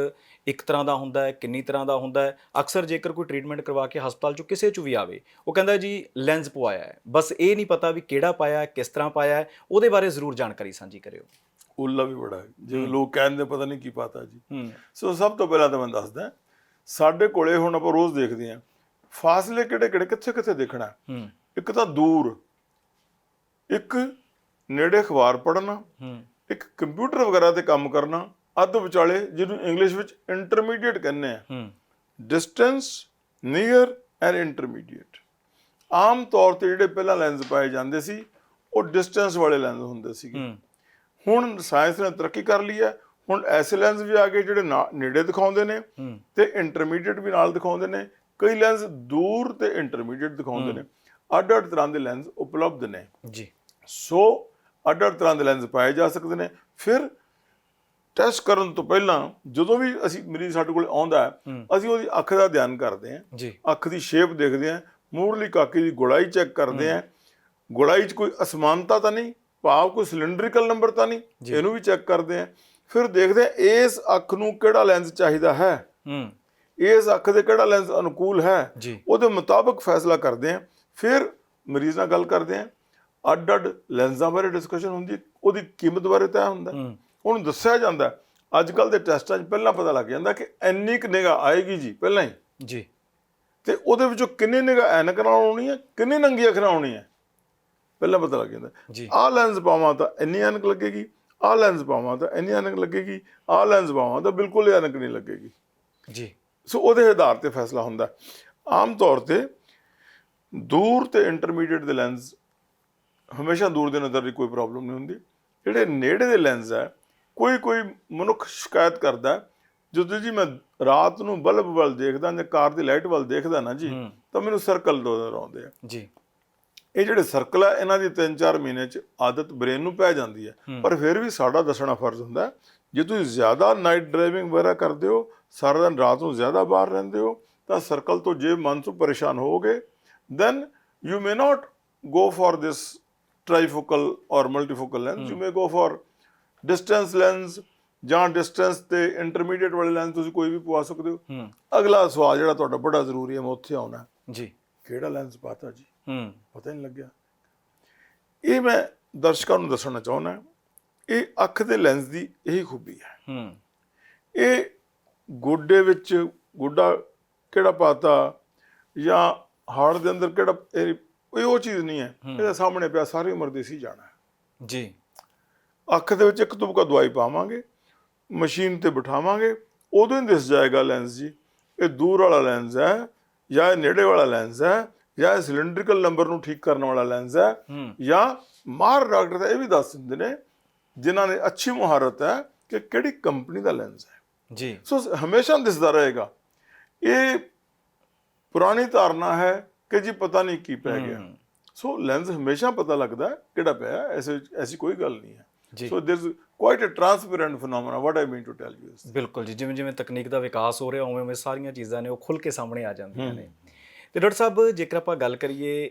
ਇੱਕ ਤਰ੍ਹਾਂ ਦਾ ਹੁੰਦਾ ਹੈ ਕਿੰਨੀ ਤਰ੍ਹਾਂ ਦਾ ਹੁੰਦਾ ਹੈ। ਅਕਸਰ ਜੇਕਰ ਕੋਈ ਟ੍ਰੀਟਮੈਂਟ ਕਰਵਾ ਕੇ ਹਸਪਤਾਲ ਚੋਂ ਕਿਸੇ ਚ ਵੀ ਆਵੇ ਉਹ ਕਹਿੰਦਾ ਜੀ ਲੈਂਜ਼ ਪਵਾਇਆ ਹੈ। ਬਸ ਇਹ ਨਹੀਂ ਪਤਾ ਵੀ ਕਿਹੜਾ ਪਾਇਆ ਹੈ ਕਿਸ ਤਰ੍ਹਾਂ ਪਾਇਆ ਹੈ ਉਹਦੇ ਬਾਰੇ ਜ਼ਰੂਰ ਜਾਣਕਾਰੀ ਸਾਂਝੀ ਕਰਿਓ। ਉੱਲਾ ਵੀ ਬੜਾ ਹੈ ਜਿਵੇਂ ਲੋਕ ਕਹਿੰਦੇ ਪਤਾ ਨਹੀਂ ਕੀ ਪਤਾ ਜੀ। ਸੋ ਸਭ ਤੋਂ ਪਹਿਲਾਂ ਤਾਂ ਮੈਂ ਦੱਸਦਾ ਸਾਡੇ ਕੋਲੇ ਹੁਣ ਆਪਾਂ ਰੋਜ਼ ਦੇਖਦੇ ਹਾਂ ਫਾਸਲੇ ਕਿਹੜੇ ਕਿਹੜੇ ਕਿੱਥੇ ਕਿੱਥੇ ਦੇਖਣਾ ਇੱਕ ਤਾਂ ਦੂਰ ਇੱਕ ਨੇੜੇ ਅਖਬਾਰ ਪੜ੍ਹਨਾ ਇੱਕ ਕੰਪਿਊਟਰ ਵਗੈਰਾ ਤੇ ਕੰਮ ਕਰਨਾ ਅੱਧ ਵਿਚਾਲੇ ਜਿਹਨੂੰ ਇੰਗਲਿਸ਼ ਵਿੱਚ ਇੰਟਰਮੀਡੀਏਟ ਕਹਿੰਦੇ ਆ। ਡਿਸਟੈਂਸ ਨੀਅਰ ਐਂਡ ਇੰਟਰਮੀਡੀਏਟ ਆਮ ਤੌਰ ਤੇ ਜਿਹੜੇ ਪਹਿਲਾਂ ਲੈਂਸ ਪਾਏ ਜਾਂਦੇ ਸੀ ਉਹ ਡਿਸਟੈਂਸ ਵਾਲੇ ਲੈਂਸ ਹੁੰਦੇ ਸੀਗੇ। ਹੂੰ। ਹੁਣ ਸਾਇੰਸ ਨੇ ਤਰੱਕੀ ਕਰ ਲਈ ਹੈ। ਹੁਣ ਐਸੇ ਲੈਂਸ ਵੀ ਆ ਗਏ ਜਿਹੜੇ ਨੇੜੇ ਦਿਖਾਉਂਦੇ ਨੇ ਤੇ ਇੰਟਰਮੀਡੀਏਟ ਵੀ ਨਾਲ ਦਿਖਾਉਂਦੇ ਨੇ। ਕਈ ਲੈਂਸ ਦੂਰ ਤੇ ਇੰਟਰਮੀਡੀਏਟ ਦਿਖਾਉਂਦੇ ਨੇ। ਅੱਡ ਅੱਡ ਤਰ੍ਹਾਂ ਦੇ ਲੈਂਸ ਉਪਲਬਧ ਨੇ। ਜੀ। ਸੋ ਅੱਡ ਅੱਡ ਤਰ੍ਹਾਂ ਦੇ ਲੈਂਸ ਪਾਏ ਜਾ ਸਕਦੇ ਨੇ। ਫਿਰ ਟੈਸਟ ਕਰਨ ਤੋਂ ਪਹਿਲਾਂ ਜਦੋਂ ਵੀ ਅਸੀਂ ਮਰੀਜ਼ ਸਾਡੇ ਕੋਲ ਆਉਂਦਾ ਹੈ ਹੂੰ। ਅਸੀਂ ਉਹਦੀ ਅੱਖ ਦਾ ਧਿਆਨ ਕਰਦੇ ਹਾਂ। ਜੀ। ਅੱਖ ਦੀ ਸ਼ੇਪ ਦੇਖਦੇ ਹਾਂ। ਮੂਰਲੀ ਕਾਕੀ ਦੀ ਗੁੜਾਈ ਚੈੱਕ ਕਰਦੇ ਹਾਂ। ਗੁੜਾਈ 'ਚ ਕੋਈ ਅਸਮਾਨਤਾ ਤਾਂ ਨਹੀਂ? ਭਾਵ ਕੋਈ ਸਿਲੰਡਰੀਕਲ ਨੰਬਰ ਤਾਂ ਨਹੀਂ ਇਹਨੂੰ ਵੀ ਚੈੱਕ ਕਰਦੇ ਹਾਂ। ਫਿਰ ਦੇਖਦੇ ਹਾਂ ਇਸ ਅੱਖ ਨੂੰ ਕਿਹੜਾ ਲੈਂਸ ਚਾਹੀਦਾ ਹੈ? ਹੂੰ। ਇਸ ਅੱਖ ਦੇ ਕਿਹੜਾ ਲੈਂਸ ਅਨੁਕੂਲ ਹੈ? ਉਹਦੇ ਮੁਤਾਬਕ ਫੈਸਲਾ ਕਰਦੇ ਹਾਂ। ਫਿਰ ਮਰੀਜ਼ ਨਾਲ ਗੱਲ ਕਰਦੇ ਹਾਂ। ਅੱਡ ਅੱਡ ਲੈਂਸਾਂ ਬਾਰੇ ਡਿਸਕਸ਼ਨ ਹੁੰਦੀ ਉਹਦੀ ਕੀਮਤ ਬਾਰੇ ਤੈਅ ਹੁੰਦਾ ਉਹਨੂੰ ਦੱਸਿਆ ਜਾਂਦਾ। ਅੱਜ ਕੱਲ ਦੇ ਟੈਸਟਾਂ 'ਚ ਪਹਿਲਾਂ ਪਤਾ ਲੱਗ ਜਾਂਦਾ ਕਿ ਇੰਨੀ ਕੁ ਨਿਗਾ ਆਏਗੀ ਜੀ ਪਹਿਲਾਂ ਹੀ। ਜੀ। ਤੇ ਉਹਦੇ ਵਿੱਚੋਂ ਕਿੰਨੀ ਨਿਗਾ ਐਨਕ ਨਾਲ ਆਉਣੀ ਹੈ ਕਿੰਨੀ ਨੰਗੀ ਅੱਖ ਨਾਲ ਆਉਣੀ ਹੈ? ਪਹਿਲਾਂ ਪਤਾ ਲੱਗ ਜਾਂਦਾ। ਆਹ ਲੈਂਸ ਪਾਵਾਂ ਤਾਂ ਇੰਨੀ ਐਨਕ ਲੱਗੇਗੀ ਆਹ ਲੈਂਸ ਪਾਵਾਂ ਤਾਂ ਇੰਨੀ ਐਨਕ ਲੱਗੇਗੀ ਆਹ ਲੈਂਸ ਪਾਵਾਂ ਤਾਂ ਬਿਲਕੁਲ ਐਨਕ ਨਹੀਂ ਲੱਗੇਗੀ। ਜੀ। ਸੋ ਉਹਦੇ ਆਧਾਰ ਤੇ ਫੈਸਲਾ ਹੁੰਦਾ। ਆਮ ਤੌਰ ਤੇ ਦੂਰ ਤੇ ਇੰਟਰਮੀਡੀਏਟ ਦੇ ਲੈਂਸ ਹਮੇਸ਼ਾ ਦੂਰ ਦੇ ਨਜ਼ਰ ਦੀ ਕੋਈ ਪ੍ਰੋਬਲਮ ਨਹੀਂ ਹੁੰਦੀ। ਜਿਹੜੇ ਨੇੜੇ ਦੇ ਲੈਂਸ ਹੈ ਕੋਈ ਕੋਈ ਮਨੁੱਖ ਸ਼ਿਕਾਇਤ ਕਰਦਾ ਜਦੋਂ ਜੀ ਮੈਂ ਰਾਤ ਨੂੰ ਬਲਬ ਵੱਲ ਦੇਖਦਾ ਜਾਂ ਕਾਰ ਦੀ ਲਾਈਟ ਵੱਲ ਦੇਖਦਾ ਨਾ ਜੀ ਤਾਂ ਮੈਨੂੰ ਸਰਕਲ ਨਜ਼ਰ ਆਉਂਦੇ ਆ। ਜੀ। ਇਹ ਜਿਹੜੇ ਸਰਕਲ ਹੈ ਇਹਨਾਂ ਦੀ 3-4 ਮਹੀਨੇ ਚ ਆਦਤ ਬ੍ਰੇਨ ਨੂੰ ਪੈ ਜਾਂਦੀ ਹੈ। ਪਰ ਫਿਰ ਵੀ ਸਾਡਾ ਦੱਸਣਾ ਫਰਜ਼ ਹੁੰਦਾ ਜੇ ਤੁਸੀਂ ਜ਼ਿਆਦਾ ਨਾਈਟ ਡਰਾਈਵਿੰਗ ਵਗੈਰਾ ਕਰਦੇ ਹੋ ਸਾਰਾ ਦਿਨ ਰਾਤ ਨੂੰ ਜ਼ਿਆਦਾ ਬਾਹਰ ਰਹਿੰਦੇ ਹੋ ਤਾਂ ਸਰਕਲ ਤੋਂ ਜੇ ਮਨ ਤੋਂ ਪਰੇਸ਼ਾਨ ਹੋਗੇ then you may not go for this trifocal or multifocal lens. you may go for distance lens ਜਾਂ distance ਤੇ intermediate ਵਾਲੇ ਲੈਂਸ ਤੁਸੀਂ ਕੋਈ ਵੀ ਪਵਾ ਸਕਦੇ ਹੋ। ਅਗਲਾ ਸਵਾਲ ਜਿਹੜਾ ਤੁਹਾਡਾ ਬੜਾ ਜ਼ਰੂਰੀ ਹੈ ਮੈਂ ਉੱਥੇ ਆਉਣਾ। ਜੀ। ਕਿਹੜਾ ਲੈਂਸ ਪਾਤਾ ਜੀ? ਹੂੰ। ਪਤਾ ਹੀ ਨਹੀਂ ਲੱਗਿਆ। ਇਹ ਮੈਂ ਦਰਸ਼ਕਾਂ ਨੂੰ ਦੱਸਣਾ ਚਾਹੁੰਦਾ ਇਹ ਅੱਖ ਦੇ ਲੈਂਸ ਦੀ ਇਹੀ ਖੂਬੀ ਹੈ। ਹੂੰ। ਇਹ ਗੋਡੇ ਵਿੱਚ ਗੋਡਾ ਕਿਹੜਾ ਪਾਤਾ ਜਾਂ ਹਾਰਟ ਦੇ ਅੰਦਰ ਕਿਹੜਾ ਇਹ ਉਹ ਚੀਜ਼ ਨਹੀਂ ਹੈ ਇਹਦੇ ਸਾਹਮਣੇ ਪਿਆ ਸਾਰੀ ਉਮਰ ਦੇਸੀ ਜਾਣਾ। ਹੈ ਜੀ। ਅੱਖ ਦੇ ਵਿੱਚ ਇੱਕ ਤੁਪਕਾ ਦਵਾਈ ਪਾਵਾਂਗੇ ਮਸ਼ੀਨ ਤੇ ਬਿਠਾਵਾਂਗੇ ਉਦੋਂ ਹੀ ਦਿਸ ਜਾਏਗਾ ਲੈਂਸ ਜੀ। ਇਹ ਦੂਰ ਵਾਲਾ ਲੈਂਸ ਹੈ ਜਾਂ ਇਹ ਨੇੜੇ ਵਾਲਾ ਲੈਂਸ ਹੈ ਜਾਂ ਸਿਲੰਡਰੀਕਲ ਨੰਬਰ ਨੂੰ ਠੀਕ ਕਰਨ ਵਾਲਾ ਲੈਂਸ ਹੈ ਜਾਂ ਮਾਹਰ ਡਾਕਟਰ ਤਾਂ ਇਹ ਵੀ ਦੱਸ ਦਿੰਦੇ ਨੇ ਜਿਨ੍ਹਾਂ ਨੇ ਅੱਛੀ ਮੁਹਾਰਤ ਹੈ ਕਿ ਕਿਹੜੀ ਕੰਪਨੀ ਦਾ ਲੈਂਸ ਹੈ। ਜੀ। ਸੋ ਹਮੇਸ਼ਾ ਦਿਸਦਾ ਰਹੇਗਾ। ਇਹ ਪੁਰਾਣੀ ਧਾਰਨਾ ਹੈ ਕਿ ਜੀ ਪਤਾ ਨਹੀਂ ਕੀ ਪੈ ਗਿਆ। ਸੋ ਲੈਂਸ ਹਮੇਸ਼ਾ ਪਤਾ ਲੱਗਦਾ ਕਿਹੜਾ ਪਿਆ ਐਸੇ ਐਸੀ ਕੋਈ ਗੱਲ ਨਹੀਂ ਹੈ। So there is quite a transparent phenomena what I mean to tell you ਬਿਲਕੁਲ ਜੀ ਜਿਵੇਂ ਜਿਵੇਂ ਤਕਨੀਕ ਦਾ ਵਿਕਾਸ ਹੋ ਰਿਹਾ ਉਵੇਂ ਉਵੇਂ ਸਾਰੀਆਂ ਚੀਜ਼ਾਂ ਨੇ ਉਹ ਖੁੱਲ ਕੇ ਸਾਹਮਣੇ ਆ ਜਾਂਦੀਆਂ ਨੇ। ਤੇ ਡਾਕਟਰ ਸਾਹਿਬ ਜੇਕਰ ਆਪਾਂ ਗੱਲ ਕਰੀਏ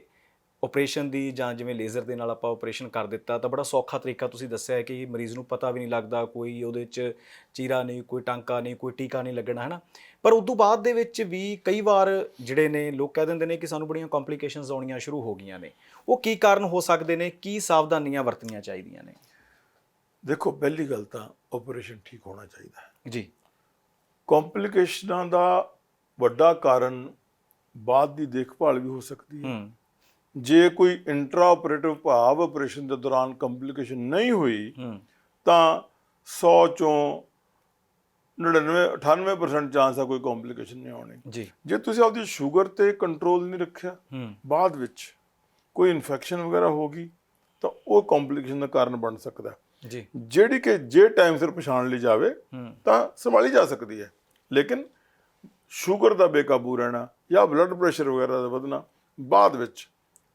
ਆਪਰੇਸ਼ਨ ਦੀ ਜਾਂ ਜਿਵੇਂ ਲੇਜ਼ਰ ਦੇ ਨਾਲ ਆਪਾਂ ਆਪਰੇਸ਼ਨ ਕਰ ਦਿੱਤਾ ਤਾਂ ਬੜਾ ਸੌਖਾ ਤਰੀਕਾ ਤੁਸੀਂ ਦੱਸਿਆ ਹੈ ਕਿ ਮਰੀਜ਼ ਨੂੰ ਪਤਾ ਵੀ ਨਹੀਂ ਲੱਗਦਾ ਕੋਈ ਉਹਦੇ 'ਚ ਚੀਰਾ ਨਹੀਂ ਕੋਈ ਟਾਂਕਾ ਨਹੀਂ ਕੋਈ ਟੀਕਾ ਨਹੀਂ ਲੱਗਣਾ ਹੈ ਨਾ? ਪਰ ਉਸ ਤੋਂ ਬਾਅਦ ਦੇ ਵਿੱਚ ਵੀ ਕਈ ਵਾਰ ਜਿਹੜੇ ਨੇ ਲੋਕ ਕਹਿ ਦਿੰਦੇ ਨੇ ਕਿ ਸਾਨੂੰ ਬੜੀਆਂ ਕੰਪਲਿਕੇਸ਼ਨਸ ਆਉਣੀਆਂ ਸ਼ੁਰੂ ਹੋ ਗਈਆਂ ਨੇ। ਉਹ ਕੀ ਕਾਰਨ ਹੋ ਸਕਦੇ ਨੇ? ਕੀ ਸਾਵਧਾਨੀਆਂ ਵਰਤਣੀਆਂ ਚਾਹੀਦੀਆਂ ਨੇ? ਦੇਖੋ ਪਹਿਲੀ ਗੱਲ ਤਾਂ ਆਪਰੇਸ਼ਨ ਠੀਕ ਹੋਣਾ ਚਾਹੀਦਾ ਹੈ। ਜੀ। ਕੰਪਲਿਕੇਸ਼ਨਾਂ ਦਾ ਵੱਡਾ ਕਾਰਨ ਬਾਅਦ ਦੀ ਦੇਖਭਾਲ ਵੀ ਹੋ ਸਕਦੀ ਹੈ। ਜੇ ਕੋਈ ਇੰਟਰਾ ਆਪਰੇਟਿਵ ਭਾਵ ਆਪਰੇਸ਼ਨ ਦੇ ਦੌਰਾਨ ਕੰਪਲਿਕੇਸ਼ਨ ਨਹੀਂ ਹੋਈ ਤਾਂ 100 ਚੋਂ 99 98% ਚਾਂਸ ਆ ਕੋਈ ਕੰਪਲਿਕੇਸ਼ਨ ਨਹੀਂ ਆਉਣੀ। ਜੀ। ਜੇ ਤੁਸੀਂ ਆਪਦੀ ਸ਼ੂਗਰ ਤੇ ਕੰਟਰੋਲ ਨਹੀਂ ਰੱਖਿਆ ਬਾਅਦ ਵਿੱਚ ਕੋਈ ਇਨਫੈਕਸ਼ਨ ਵਗੈਰਾ ਹੋ ਗਈ ਤਾਂ ਉਹ ਕੰਪਲਿਕੇਸ਼ਨ ਦਾ ਕਾਰਨ ਬਣ ਸਕਦਾ। ਜੀ। ਜਿਹੜੀ ਕਿ ਜੇ ਟਾਈਮ ਸਿਰ ਪਛਾਣ ਲਈ ਜਾਵੇ ਤਾਂ ਸੰਭਾਲੀ ਜਾ ਸਕਦੀ ਹੈ। ਲੇਕਿਨ ਸ਼ੂਗਰ ਦਾ ਬੇਕਾਬੂ ਰਹਿਣਾ ਜਾਂ ਬਲੱਡ ਪ੍ਰੈਸ਼ਰ ਵਗੈਰਾ ਦਾ ਵਧਣਾ ਬਾਅਦ ਵਿੱਚ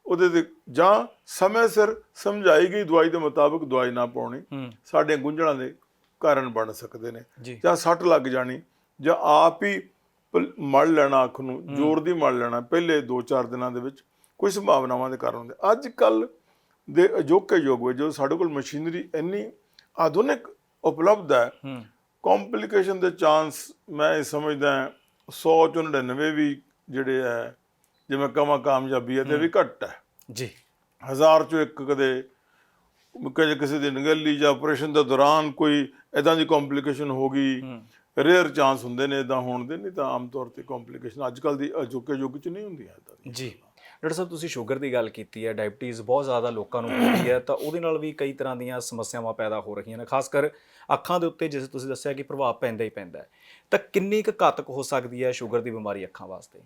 ਉਹਦੇ ਤੇ ਜਾਂ ਸਮੇਂ ਸਿਰ ਸਮਝਾਈ ਗਈ ਦਵਾਈ ਦੇ ਮੁਤਾਬਕ ਦਵਾਈ ਨਾ ਪਾਉਣੀ ਹੂੰ। ਸਾਡੀਆਂ ਗੁੰਝਲਾਂ ਦੇ ਕਾਰਨ ਬਣ ਸਕਦੇ ਨੇ। ਜੀ। ਸੱਟ ਲੱਗ ਜਾਣੀ ਜਾਂ ਆਪ ਹੀ ਮਲ ਲੈਣਾ ਅੱਖ ਨੂੰ ਜ਼ੋਰ ਦੀ ਮਲ ਲੈਣਾ ਪਹਿਲੇ 2-4 ਦਿਨਾਂ ਦੇ ਵਿੱਚ ਕੋਈ ਸੰਭਾਵਨਾਵਾਂ ਦੇ ਕਾਰਨ ਹੁੰਦੇ। ਅੱਜ ਕੱਲ ਦੇ ਅਜੋਕੇ ਯੁੱਗ ਵਿੱਚ ਜੋ ਸਾਡੇ ਕੋਲ ਮਸ਼ੀਨਰੀ ਇੰਨੀ ਆਧੁਨਿਕ ਉਪਲਬਧ ਹੈ ਹੂੰ। ਕੰਪਲਿਕੇਸ਼ਨ ਦੇ ਚਾਂਸ ਮੈਂ ਇਹ ਸਮਝਦਾ 100 ਚੋਂ 99 ਵੀ ਜਿਹੜੇ ਹੈ ਜਿਵੇਂ ਕਮਾ ਕਾਮਯਾਬੀ ਹੈ ਤੇ ਵੀ ਘੱਟ ਹੈ ਜੀ। ਹਜ਼ਾਰ ਚੋਂ ਇੱਕ ਕਦੇ ਕਦੇ ਕਿਸੇ ਦੀ ਨਗਲੀ ਜਾਂ ਆਪਰੇਸ਼ਨ ਦੇ ਦੌਰਾਨ ਕੋਈ ਇਦਾਂ ਦੀ ਕੰਪਲਿਕੇਸ਼ਨ ਹੋ ਗਈ ਰੇਅਰ ਚਾਂਸ ਹੁੰਦੇ ਨੇ ਇਦਾਂ ਹੋਣ ਦੇ ਨਹੀਂ ਤਾਂ ਆਮ ਤੌਰ ਤੇ ਕੰਪਲਿਕੇਸ਼ਨ ਅੱਜ ਕੱਲ ਦੀ ਅਜੋਕੇ ਯੁੱਗ 'ਚ ਨਹੀਂ ਹੁੰਦੀਆਂ ਇਦਾਂ ਦੀ ਜੀ। ਡਾਕਟਰ ਸਾਹਿਬ ਤੁਸੀਂ ਸ਼ੂਗਰ ਦੀ ਗੱਲ ਕੀਤੀ ਹੈ ਡਾਇਬਟੀਜ਼ ਬਹੁਤ ਜ਼ਿਆਦਾ ਲੋਕਾਂ ਨੂੰ ਹੋ ਰਹੀ ਹੈ ਤਾਂ ਉਹਦੇ ਨਾਲ ਵੀ ਕਈ ਤਰ੍ਹਾਂ ਦੀਆਂ ਸਮੱਸਿਆਵਾਂ ਪੈਦਾ ਹੋ ਰਹੀਆਂ ਨੇ ਖਾਸ ਕਰ ਅੱਖਾਂ ਦੇ ਉੱਤੇ ਜਿਵੇਂ ਤੁਸੀਂ ਦੱਸਿਆ ਕਿ ਪ੍ਰਭਾਵ ਪੈਂਦਾ ਹੀ ਪੈਂਦਾ ਹੈ। ਤਾਂ ਕਿੰਨੀ ਕੁ ਘਾਤਕ ਹੋ ਸਕਦੀ ਹੈ ਸ਼ੂਗਰ ਦੀ ਬਿਮਾਰੀ ਅੱਖਾਂ ਵਾਸਤੇ?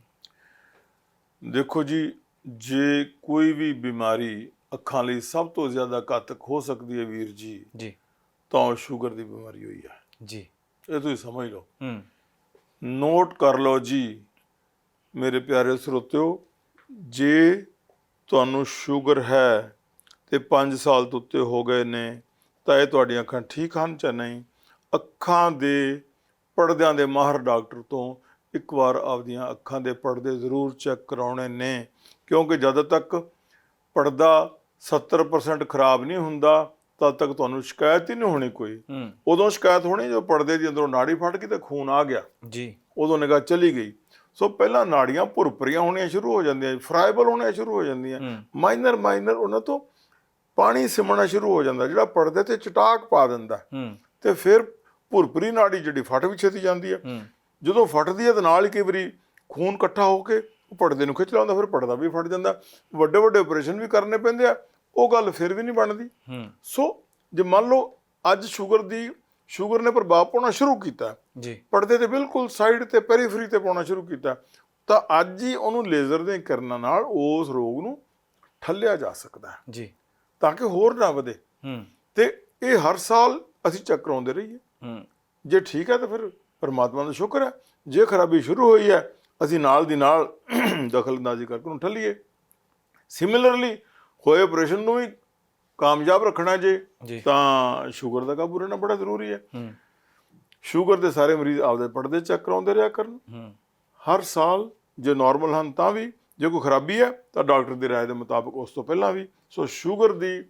ਦੇਖੋ ਜੀ ਜੇ ਕੋਈ ਵੀ ਬਿਮਾਰੀ ਅੱਖਾਂ ਲਈ ਸਭ ਤੋਂ ਜ਼ਿਆਦਾ ਘਾਤਕ ਹੋ ਸਕਦੀ ਹੈ ਵੀਰ ਜੀ ਜੀ। ਤਾਂ ਸ਼ੂਗਰ ਦੀ ਬਿਮਾਰੀ ਹੋਈ ਹੈ। ਜੀ। ਇਹ ਤੁਸੀਂ ਸਮਝ ਲਓ। ਹੂੰ। ਨੋਟ ਕਰ ਲਓ ਜੀ ਮੇਰੇ ਪਿਆਰੇ ਸਰੋਤਿਓ ਜੇ ਤੁਹਾਨੂੰ ਸ਼ੂਗਰ ਹੈ ਤੇ 5 ਸਾਲ ਤੋਂ ਉੱਤੇ ਹੋ ਗਏ ਨੇ ਤਾਂ ਇਹ ਤੁਹਾਡੀਆਂ ਅੱਖਾਂ ਠੀਕ ਹਨ ਜਾਂ ਨਹੀਂ? ਅੱਖਾਂ ਦੇ ਪਰਦਿਆਂ ਦੇ ਮਾਹਰ ਡਾਕਟਰ ਤੋਂ ਇੱਕ ਵਾਰ ਆਪਦੀਆਂ ਅੱਖਾਂ ਦੇ ਪਰਦੇ ਜ਼ਰੂਰ ਚੈੱਕ ਕਰਾਉਣੇ ਨੇ ਕਿਉਂਕਿ ਜਦੋਂ ਤੱਕ ਪਰਦਾ 70% ਖਰਾਬ ਨਹੀਂ ਹੁੰਦਾ ਤਦ ਤੱਕ ਤੁਹਾਨੂੰ ਸ਼ਿਕਾਇਤ ਹੀ ਨਹੀਂ ਹੋਣੀ ਕੋਈ। ਉਦੋਂ ਸ਼ਿਕਾਇਤ ਹੋਣੀ ਜਦੋਂ ਪਰਦੇ ਦੀ ਅੰਦਰੋਂ ਨਾੜੀ ਫਟ ਗਈ ਤੇ ਖੂਨ ਆ ਗਿਆ। ਜੀ। ਉਦੋਂ ਨਿਗਾਹ ਚਲੀ ਗਈ। ਸੋ ਪਹਿਲਾਂ ਨਾੜੀਆਂ ਭੁਰਭੁਰੀਆਂ ਹੋਣੀਆਂ ਸ਼ੁਰੂ ਹੋ ਜਾਂਦੀਆਂ ਫਰਾਈਬਲ ਹੋਣੀਆਂ ਸ਼ੁਰੂ ਹੋ ਜਾਂਦੀਆਂ। ਮਾਈਨਰ ਮਾਈਨਰ ਉਹਨਾਂ ਤੋਂ ਪਾਣੀ ਸਿਮਣਾ ਸ਼ੁਰੂ ਹੋ ਜਾਂਦਾ ਜਿਹੜਾ ਪਰਦੇ ਤੇ ਚਟਾਕ ਪਾ ਦਿੰਦਾ। ਤੇ ਫਿਰ ਭੁਰਭੁਰੀ ਨਾੜੀ ਜਿਹੜੀ ਫਟ ਵੀ ਛੇਤੀ ਜਾਂਦੀ ਹੈ। ਜਦੋਂ ਫਟਦੀ ਹੈ ਤਾਂ ਨਾਲ ਹੀ ਕਈ ਵਾਰੀ ਖੂਨ ਇਕੱਠਾ ਹੋ ਕੇ ਉਹ ਪਰਦੇ ਨੂੰ ਖਿੱਚ ਲਾਉਂਦਾ ਫਿਰ ਪਰਦਾ ਵੀ ਫਟ ਜਾਂਦਾ। ਵੱਡੇ ਵੱਡੇ ਆਪਰੇਸ਼ਨ ਵੀ ਕਰਨੇ ਪੈਂਦੇ ਆ ਉਹ ਗੱਲ ਫਿਰ ਵੀ ਨਹੀਂ ਬਣਦੀ। ਸੋ ਜੇ ਮੰਨ ਲਓ ਅੱਜ ਸ਼ੂਗਰ ਦੀ ਸ਼ੂਗਰ ਨੇ ਪ੍ਰਭਾਵ ਪਾਉਣਾ ਸ਼ੁਰੂ ਕੀਤਾ। ਜੀ। ਪਰਦੇ ਤੇ ਬਿਲਕੁਲ ਸਾਈਡ ਤੇ ਪੈਰੀਫਰੀ ਤੇ ਪਾਉਣਾ ਸ਼ੁਰੂ ਕੀਤਾ। ਤਾਂ ਅੱਜ ਹੀ ਉਹਨੂੰ ਲੇਜ਼ਰ ਦੇ ਕਰਨਾ ਨਾਲ ਉਸ ਰੋਗ ਨੂੰ ਠੱਲਿਆ ਜਾ ਸਕਦਾ ਹੈ। ਜੀ। ਤਾਂ ਕਿ ਹੋਰ ਨਾ ਵਧੇ। ਹੂੰ। ਤੇ ਇਹ ਹਰ ਸਾਲ ਅਸੀਂ ਚੈੱਕ ਕਰਾਉਂਦੇ ਰਹੀਏ। ਹੂੰ। ਜੇ ਠੀਕ ਹੈ ਤਾਂ ਫਿਰ ਪਰਮਾਤਮਾ ਦਾ ਸ਼ੁਕਰ ਹੈ। ਜੇ ਖਰਾਬੀ ਸ਼ੁਰੂ ਹੋਈ ਹੈ ਅਸੀਂ ਨਾਲ ਦੀ ਨਾਲ ਦਖਲਅੰਦਾਜ਼ੀ ਕਰਕੇ ਉਹਨੂੰ ਠੱਲੀਏ। ਸਿਮਿਲਰਲੀ ਹੋਏ ਆਪਰੇਸ਼ਨ ਨੂੰ ਵੀ ਕਾਮਯਾਬ ਰੱਖਣਾ ਜੇ ਤਾਂ ਸ਼ੂਗਰ ਦਾ ਕਾਬੂ ਰਹਿਣਾ ਬੜਾ ਜ਼ਰੂਰੀ ਹੈ। ਸ਼ੂਗਰ ਦੇ ਸਾਰੇ ਮਰੀਜ਼ ਆਪਦੇ ਪਰਦੇ ਚੈੱਕ ਕਰਾਉਂਦੇ ਰਿਹਾ ਕਰਨ। ਹਰ ਸਾਲ ਜੇ ਨਾਰਮਲ ਹਨ ਤਾਂ ਵੀ ਜੇ ਕੋਈ ਖਰਾਬੀ ਹੈ ਤਾਂ ਡਾਕਟਰ ਦੀ ਰਾਏ ਦੇ ਮੁਤਾਬਕ ਉਸ ਤੋਂ ਪਹਿਲਾਂ ਵੀ। ਸੋ ਸ਼ੂਗਰ ਦੀ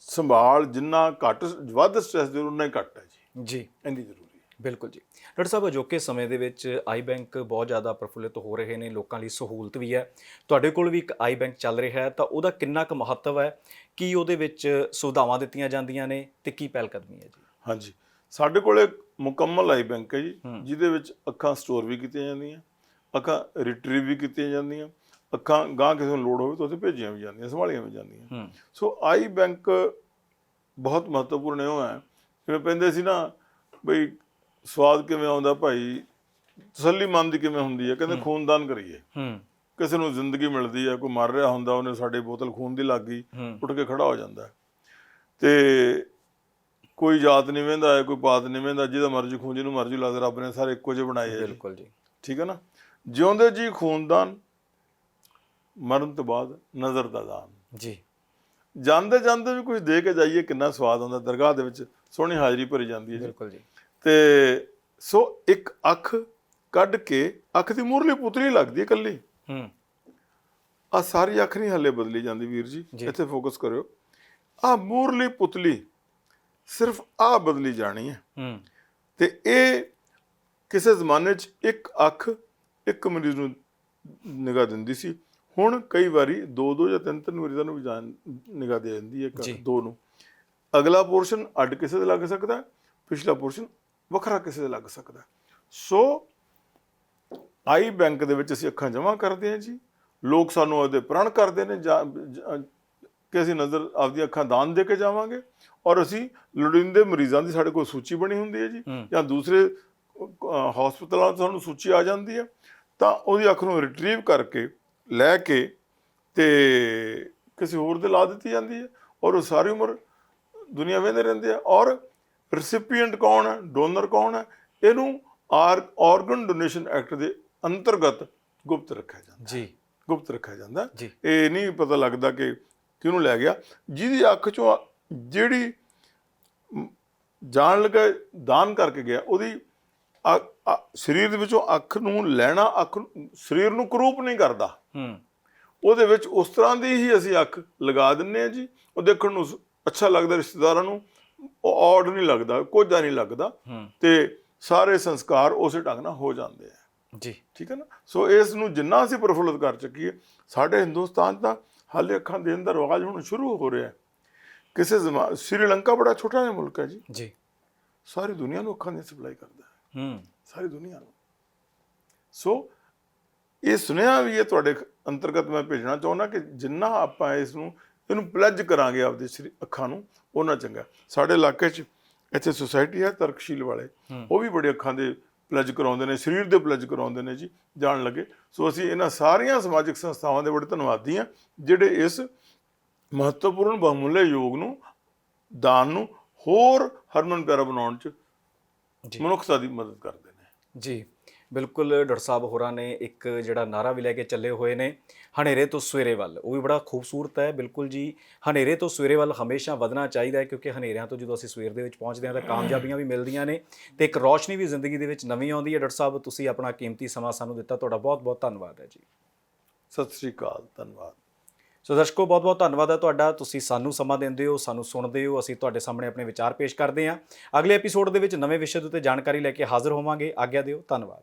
ਸੰਭਾਲ ਜਿੰਨਾ ਘੱਟ ਵੱਧ ਸਟ੍ਰੈਸ ਦੇ ਉਨਾ ਹੀ ਘੱਟ ਹੈ ਜੀ। ਜੀ। ਇੰਨੀ ਜ਼ਰੂਰੀ ਬਿਲਕੁਲ ਜੀ। ਡਾਕਟਰ ਸਾਹਿਬ ਅਜੋਕੇ ਸਮੇਂ ਦੇ ਵਿੱਚ ਆਈ ਬੈਂਕ ਬਹੁਤ ਜ਼ਿਆਦਾ ਪ੍ਰਫੁੱਲਿਤ ਹੋ ਰਹੇ ਨੇ ਲੋਕਾਂ ਲਈ ਸਹੂਲਤ ਵੀ ਹੈ। ਤੁਹਾਡੇ ਕੋਲ ਵੀ ਇੱਕ ਆਈ ਬੈਂਕ ਚੱਲ ਰਿਹਾ ਹੈ ਤਾਂ ਉਹਦਾ ਕਿੰਨਾ ਕੁ ਮਹੱਤਵ ਹੈ? ਕੀ ਉਹਦੇ ਵਿੱਚ ਸੁਵਿਧਾਵਾਂ ਦਿੱਤੀਆਂ ਜਾਂਦੀਆਂ ਨੇ ਤੇ ਕੀ ਪਹਿਲ ਕਦਮੀ ਹੈ ਜੀ? ਹਾਂਜੀ। ਸਾਡੇ ਕੋਲ ਇੱਕ ਮੁਕੰਮਲ ਆਈ ਬੈਂਕ ਹੈ ਜੀ। ਜਿਹਦੇ ਵਿੱਚ ਅੱਖਾਂ ਸਟੋਰ ਵੀ ਕੀਤੀਆਂ ਜਾਂਦੀਆਂ ਅੱਖਾਂ ਰਿਟਰੀਵ ਵੀ ਕੀਤੀਆਂ ਜਾਂਦੀਆਂ ਅੱਖਾਂ ਗਾਂ ਕਿਸੇ ਨੂੰ ਲੋੜ ਹੋਵੇ ਤਾਂ ਉੱਥੇ ਭੇਜੀਆਂ ਵੀ ਜਾਂਦੀਆਂ ਸੰਭਾਲੀਆਂ ਵੀ ਜਾਂਦੀਆਂ। ਸੋ ਆਈ ਬੈਂਕ ਬਹੁਤ ਮਹੱਤਵਪੂਰਨ ਹੈ। ਜਿਵੇਂ ਕਹਿੰਦੇ ਸੀ ਨਾ ਬਈ ਸਵਾਦ ਕਿਵੇਂ ਆਉਂਦਾ ਭਾਈ? ਤਸੱਲੀ ਮਨ ਦੀ ਕਿਵੇਂ ਹੁੰਦੀ ਹੈ? ਕਹਿੰਦੇ ਖੂਨਦਾਨ ਕਰੀਏ। ਹੂੰ। ਕਿਸੇ ਨੂੰ ਜ਼ਿੰਦਗੀ ਮਿਲਦੀ ਹੈ ਕੋਈ ਮਰ ਰਿਹਾ ਹੁੰਦਾ ਉਹਨੇ ਸਾਡੀ ਬੋਤਲ ਖੂਨ ਦੀ ਲੱਗ ਗਈ ਉੱਠ ਕੇ ਖੜਾ ਹੋ ਜਾਂਦਾ। ਤੇ ਕੋਈ ਜਾਤ ਨਹੀਂ ਵਹਿੰਦਾ ਹੈ ਕੋਈ ਪਾਤ ਨਹੀਂ ਵਹਿੰਦਾ ਜਿਹਦਾ ਮਰਜ਼ੀ ਖੂਨ ਜਿਹਨੂੰ ਮਰਜ਼ੀ ਲੱਗਦਾ ਰੱਬ ਨੇ ਸਾਰੇ ਇੱਕੋ ਜਿਹੇ ਬਣਾਏ ਹੈ। ਬਿਲਕੁਲ ਜੀ। ਠੀਕ ਹੈ ਨਾ? ਜਿਉਂਦੇ ਜੀ ਖੂਨਦਾਨ ਮਰਨ ਤੋਂ ਬਾਅਦ ਨਜ਼ਰ ਦਾ ਦਾਨ। ਜੀ। ਜਾਂਦੇ ਜਾਂਦੇ ਵੀ ਕੁਝ ਦੇ ਕੇ ਜਾਈਏ ਕਿੰਨਾ ਸਵਾਦ ਆਉਂਦਾ ਦਰਗਾਹ ਦੇ ਵਿੱਚ ਸੋਹਣੀ ਹਾਜ਼ਰੀ ਭਰੀ ਜਾਂਦੀ ਹੈ ਬਿਲਕੁਲ ਜੀ। ਤੇ ਸੋ ਇੱਕ ਅੱਖ ਕੱਢ ਕੇ ਅੱਖ ਦੀ ਮੂਰਲੀ ਪੁਤਲੀ ਲੱਗਦੀ ਹੈ ਇਕੱਲੀ। ਹੂੰ। ਆ ਸਾਰੀ ਅੱਖ ਨਹੀਂ ਹੱਲੇ ਬਦਲੀ ਜਾਂਦੀ ਵੀਰ ਜੀ। ਇੱਥੇ ਫੋਕਸ ਕਰਿਓ। ਆ ਮੂਰਲੀ ਪੁਤਲੀ ਸਿਰਫ ਆ ਬਦਲੀ ਜਾਣੀ ਹੈ। ਹੂੰ। ਤੇ ਇਹ ਕਿਸੇ ਜ਼ਮਾਨੇ 'ਚ ਇੱਕ ਅੱਖ ਇੱਕ ਮਰੀਜ਼ ਨੂੰ ਨਿਗਾਹ ਦਿੰਦੀ ਸੀ। ਹੁਣ ਕਈ ਵਾਰੀ ਦੋ ਦੋ ਜਾਂ ਤਿੰਨ ਤਿੰਨ ਮਰੀਜ਼ਾਂ ਨੂੰ ਵੀ ਜਾਨ ਨਿਗਾਹ ਦੇ ਜਾਂਦੀ ਹੈ ਦੋ ਨੂੰ। ਅਗਲਾ ਪੋਰਸ਼ਨ ਅੱਡ ਕਿਸੇ ਦੇ ਲੱਗ ਸਕਦਾ ਪਿਛਲਾ ਪੋਰਸ਼ਨ ਵੱਖਰਾ ਕਿਸੇ ਦੇ ਲੱਗ ਸਕਦਾ। ਸੋ ਆਈ ਬੈਂਕ ਦੇ ਵਿੱਚ ਅਸੀਂ ਅੱਖਾਂ ਜਮ੍ਹਾਂ ਕਰਦੇ ਹਾਂ ਜੀ ਲੋਕ ਸਾਨੂੰ ਉਹਦੇ ਪ੍ਰਣ ਕਰਦੇ ਨੇ ਕਿ ਅਸੀਂ ਨਜ਼ਰ ਆਪਦੀ ਅੱਖਾਂ ਦਾਨ ਦੇ ਕੇ ਜਾਵਾਂਗੇ ਔਰ ਅਸੀਂ ਲੋੜੀਂਦੇ ਮਰੀਜ਼ਾਂ ਦੀ ਸਾਡੇ ਕੋਲ ਸੂਚੀ ਬਣੀ ਹੁੰਦੀ ਹੈ ਜੀ। ਜਾਂ ਦੂਸਰੇ ਹਸਪਤਾਲਾਂ ਤੋਂ ਸਾਨੂੰ ਸੂਚੀ ਆ ਜਾਂਦੀ ਹੈ ਤਾਂ ਉਹਦੀ ਅੱਖ ਨੂੰ ਰਿਟਰੀਵ ਕਰਕੇ ਲੈ ਕੇ ਤੇ ਕਿਸੇ ਹੋਰ ਦੇ ਲਾ ਦਿੱਤੀ ਜਾਂਦੀ ਹੈ ਔਰ ਉਹ ਸਾਰੀ ਉਮਰ ਦੁਨੀਆ ਵੇਂਦੇ ਰਹਿੰਦੇ ਆ ਔਰ ਰੈਸਿਪੀਐਂਟ ਕੌਣ ਹੈ? ਡੋਨਰ ਕੌਣ ਹੈ? ਇਹਨੂੰ ਆਰਗਨ ਡੋਨੇਸ਼ਨ ਐਕਟ ਦੇ ਅੰਤਰਗਤ ਗੁਪਤ ਰੱਖਿਆ ਜਾਂਦਾ ਜੀ। ਗੁਪਤ ਰੱਖਿਆ ਜਾਂਦਾ ਇਹ ਨਹੀਂ ਪਤਾ ਲੱਗਦਾ ਕਿ ਕਿਹਨੂੰ ਲੈ ਗਿਆ। ਜਿਹਦੀ ਅੱਖ ਚੋਂ ਜਿਹੜੀ ਜਾਣ ਲੱਗਾ ਦਾਨ ਕਰਕੇ ਗਿਆ ਉਹਦੀ ਸਰੀਰ ਦੇ ਵਿੱਚੋਂ ਅੱਖ ਨੂੰ ਲੈਣਾ ਅੱਖ ਸਰੀਰ ਨੂੰ ਕਰੂਪ ਨਹੀਂ ਕਰਦਾ। ਹੂੰ। ਉਹਦੇ ਵਿੱਚ ਉਸ ਤਰ੍ਹਾਂ ਦੀ ਹੀ ਅਸੀਂ ਅੱਖ ਲਗਾ ਦਿੰਨੇ ਆ ਜੀ। ਉਹ ਦੇਖਣ ਨੂੰ ਅੱਛਾ ਲੱਗਦਾ ਰਿਸ਼ਤੇਦਾਰਾਂ ਨੂੰ। ਔਡ ਨਹੀਂ ਲੱਗਦਾ ਕੋਝਾ ਨਹੀਂ ਲੱਗਦਾ ਤੇ ਸਾਰੇ ਸੰਸਕਾਰ ਉਸੇ ਢੰਗ ਨਾਲ ਹੋ ਜਾਂਦੇ ਆ। ਜੀ। ਠੀਕ ਹੈ ਨਾ? ਸੋ ਇਸ ਨੂੰ ਜਿੰਨਾ ਅਸੀਂ ਪ੍ਰਫੁੱਲਤ ਕਰ ਚੱਕੀਏ ਸਾਡੇ ਹਿੰਦੁਸਤਾਨ ਤਾਂ ਹਾਲੇ ਅੱਖਾਂ ਦੇ ਅੰਦਰ ਆਵਾਜ਼ ਹੁਣ ਸ਼ੁਰੂ ਹੋ ਰਿਹਾ ਹੈ। ਕਿਸੇ ਜ਼ਮਾ ਸ੍ਰੀਲੰਕਾ ਬੜਾ ਛੋਟਾ ਜਿਹਾ ਮੁਲਕ ਹੈ ਜੀ। ਜੀ। ਸਾਰੀ ਦੁਨੀਆ ਨੂੰ ਅੱਖਾਂ ਦੀ ਸਪਲਾਈ ਕਰਦਾ ਹੈ। ਹੂੰ। ਸਾਰੀ ਦੁਨੀਆ ਨੂੰ। ਸੋ ਇਹ ਸੁਨੇਹਾ ਵੀ ਇਹ ਤੁਹਾਡੇ ਅੰਤਰਗਤ ਮੈਂ ਭੇਜਣਾ ਚਾਹੁੰਦਾ ਕਿ ਜਿੰਨਾ ਆਪਾਂ ਇਸ ਨੂੰ ਇਹਨੂੰ ਪਲੱਜ ਕਰਾਂਗੇ ਆਪਦੇ ਸਰੀ- ਅੱਖਾਂ ਨੂੰ। ਉਹਨਾਂ ਚੰਗਾ। ਸਾਡੇ ਇਲਾਕੇ 'ਚ ਇੱਥੇ ਸੁਸਾਇਟੀ ਹੈ ਤਰਕਸ਼ੀਲ ਵਾਲੇ। ਉਹ ਵੀ ਬੜੇ ਅੱਖਾਂ ਦੇ ਪਲੱਜ ਕਰਾਉਂਦੇ ਨੇ ਸਰੀਰ ਦੇ ਪਲੱਜ ਕਰਾਉਂਦੇ ਨੇ ਜੀ ਜਾਣ ਲੱਗੇ। ਸੋ ਅਸੀਂ ਇਹਨਾਂ ਸਾਰੀਆਂ ਸਮਾਜਿਕ ਸੰਸਥਾਵਾਂ ਦੇ ਬੜੇ ਧੰਨਵਾਦੀ ਹਾਂ ਜਿਹੜੇ ਇਸ ਮਹੱਤਵਪੂਰਨ ਬਹੁਮੁੱਲੇ ਯੋਗ ਨੂੰ ਦਾਨ ਨੂੰ ਹੋਰ ਹਰਮਨ ਪਿਆਰਾ ਬਣਾਉਣ 'ਚ ਜੀ। ਮਨੁੱਖਤਾ ਦੀ ਮਦਦ ਕਰਦੇ ਨੇ। ਜੀ। ਬਿਲਕੁਲ ਡਾਕਟਰ ਸਾਹਿਬ ਹੋਰਾਂ ਨੇ ਇੱਕ ਜਿਹੜਾ ਨਾਰਾ ਵੀ ਲੈ ਕੇ ਚੱਲੇ ਹੋਏ ਨੇ ਹਨੇਰੇ ਤੋਂ ਸਵੇਰੇ ਵੱਲ ਉਹ ਵੀ ਬੜਾ ਖੂਬਸੂਰਤ ਹੈ ਬਿਲਕੁਲ ਜੀ। ਹਨੇਰੇ ਤੋਂ ਸਵੇਰੇ ਵੱਲ ਹਮੇਸ਼ਾ ਵਧਣਾ ਚਾਹੀਦਾ ਹੈ ਕਿਉਂਕਿ ਹਨੇਰਿਆਂ ਤੋਂ ਜਦੋਂ ਅਸੀਂ ਸਵੇਰ ਦੇ ਵਿੱਚ ਪਹੁੰਚਦੇ ਹਾਂ ਤਾਂ ਕਾਮਯਾਬੀਆਂ ਵੀ ਮਿਲਦੀਆਂ ਨੇ ਤੇ ਇੱਕ ਰੌਸ਼ਨੀ ਵੀ ਜ਼ਿੰਦਗੀ ਦੇ ਵਿੱਚ ਨਵੀਂ ਆਉਂਦੀ ਹੈ। ਡਾਕਟਰ ਸਾਹਿਬ ਤੁਸੀਂ ਆਪਣਾ ਕੀਮਤੀ ਸਮਾਂ ਸਾਨੂੰ ਦਿੱਤਾ ਤੁਹਾਡਾ ਬਹੁਤ ਬਹੁਤ ਧੰਨਵਾਦ ਹੈ ਜੀ। ਸਤਿ ਸ੍ਰੀ ਅਕਾਲ ਧੰਨਵਾਦ। ਸੋ ਦਰਸ਼ਕੋ ਬਹੁਤ ਬਹੁਤ ਧੰਨਵਾਦ ਹੈ ਤੁਹਾਡਾ। ਤੁਸੀਂ ਸਾਨੂੰ ਸਮਾਂ ਦਿੰਦੇ ਹੋ ਸਾਨੂੰ ਸੁਣਦੇ ਹੋ ਅਸੀਂ ਤੁਹਾਡੇ ਸਾਹਮਣੇ ਆਪਣੇ ਵਿਚਾਰ ਪੇਸ਼ ਕਰਦੇ ਹਾਂ। ਅਗਲੇ ਐਪੀਸੋਡ ਦੇ ਵਿੱਚ ਨਵੇਂ ਵਿਸ਼ੇ ਦੇ ਉੱਤੇ ਜਾਣਕਾਰੀ ਲੈ ਕੇ ਹਾਜ਼ਰ ਹੋਵਾਂਗੇ। ਆਗਿਆ ਦਿਓ ਧੰਨਵਾਦ।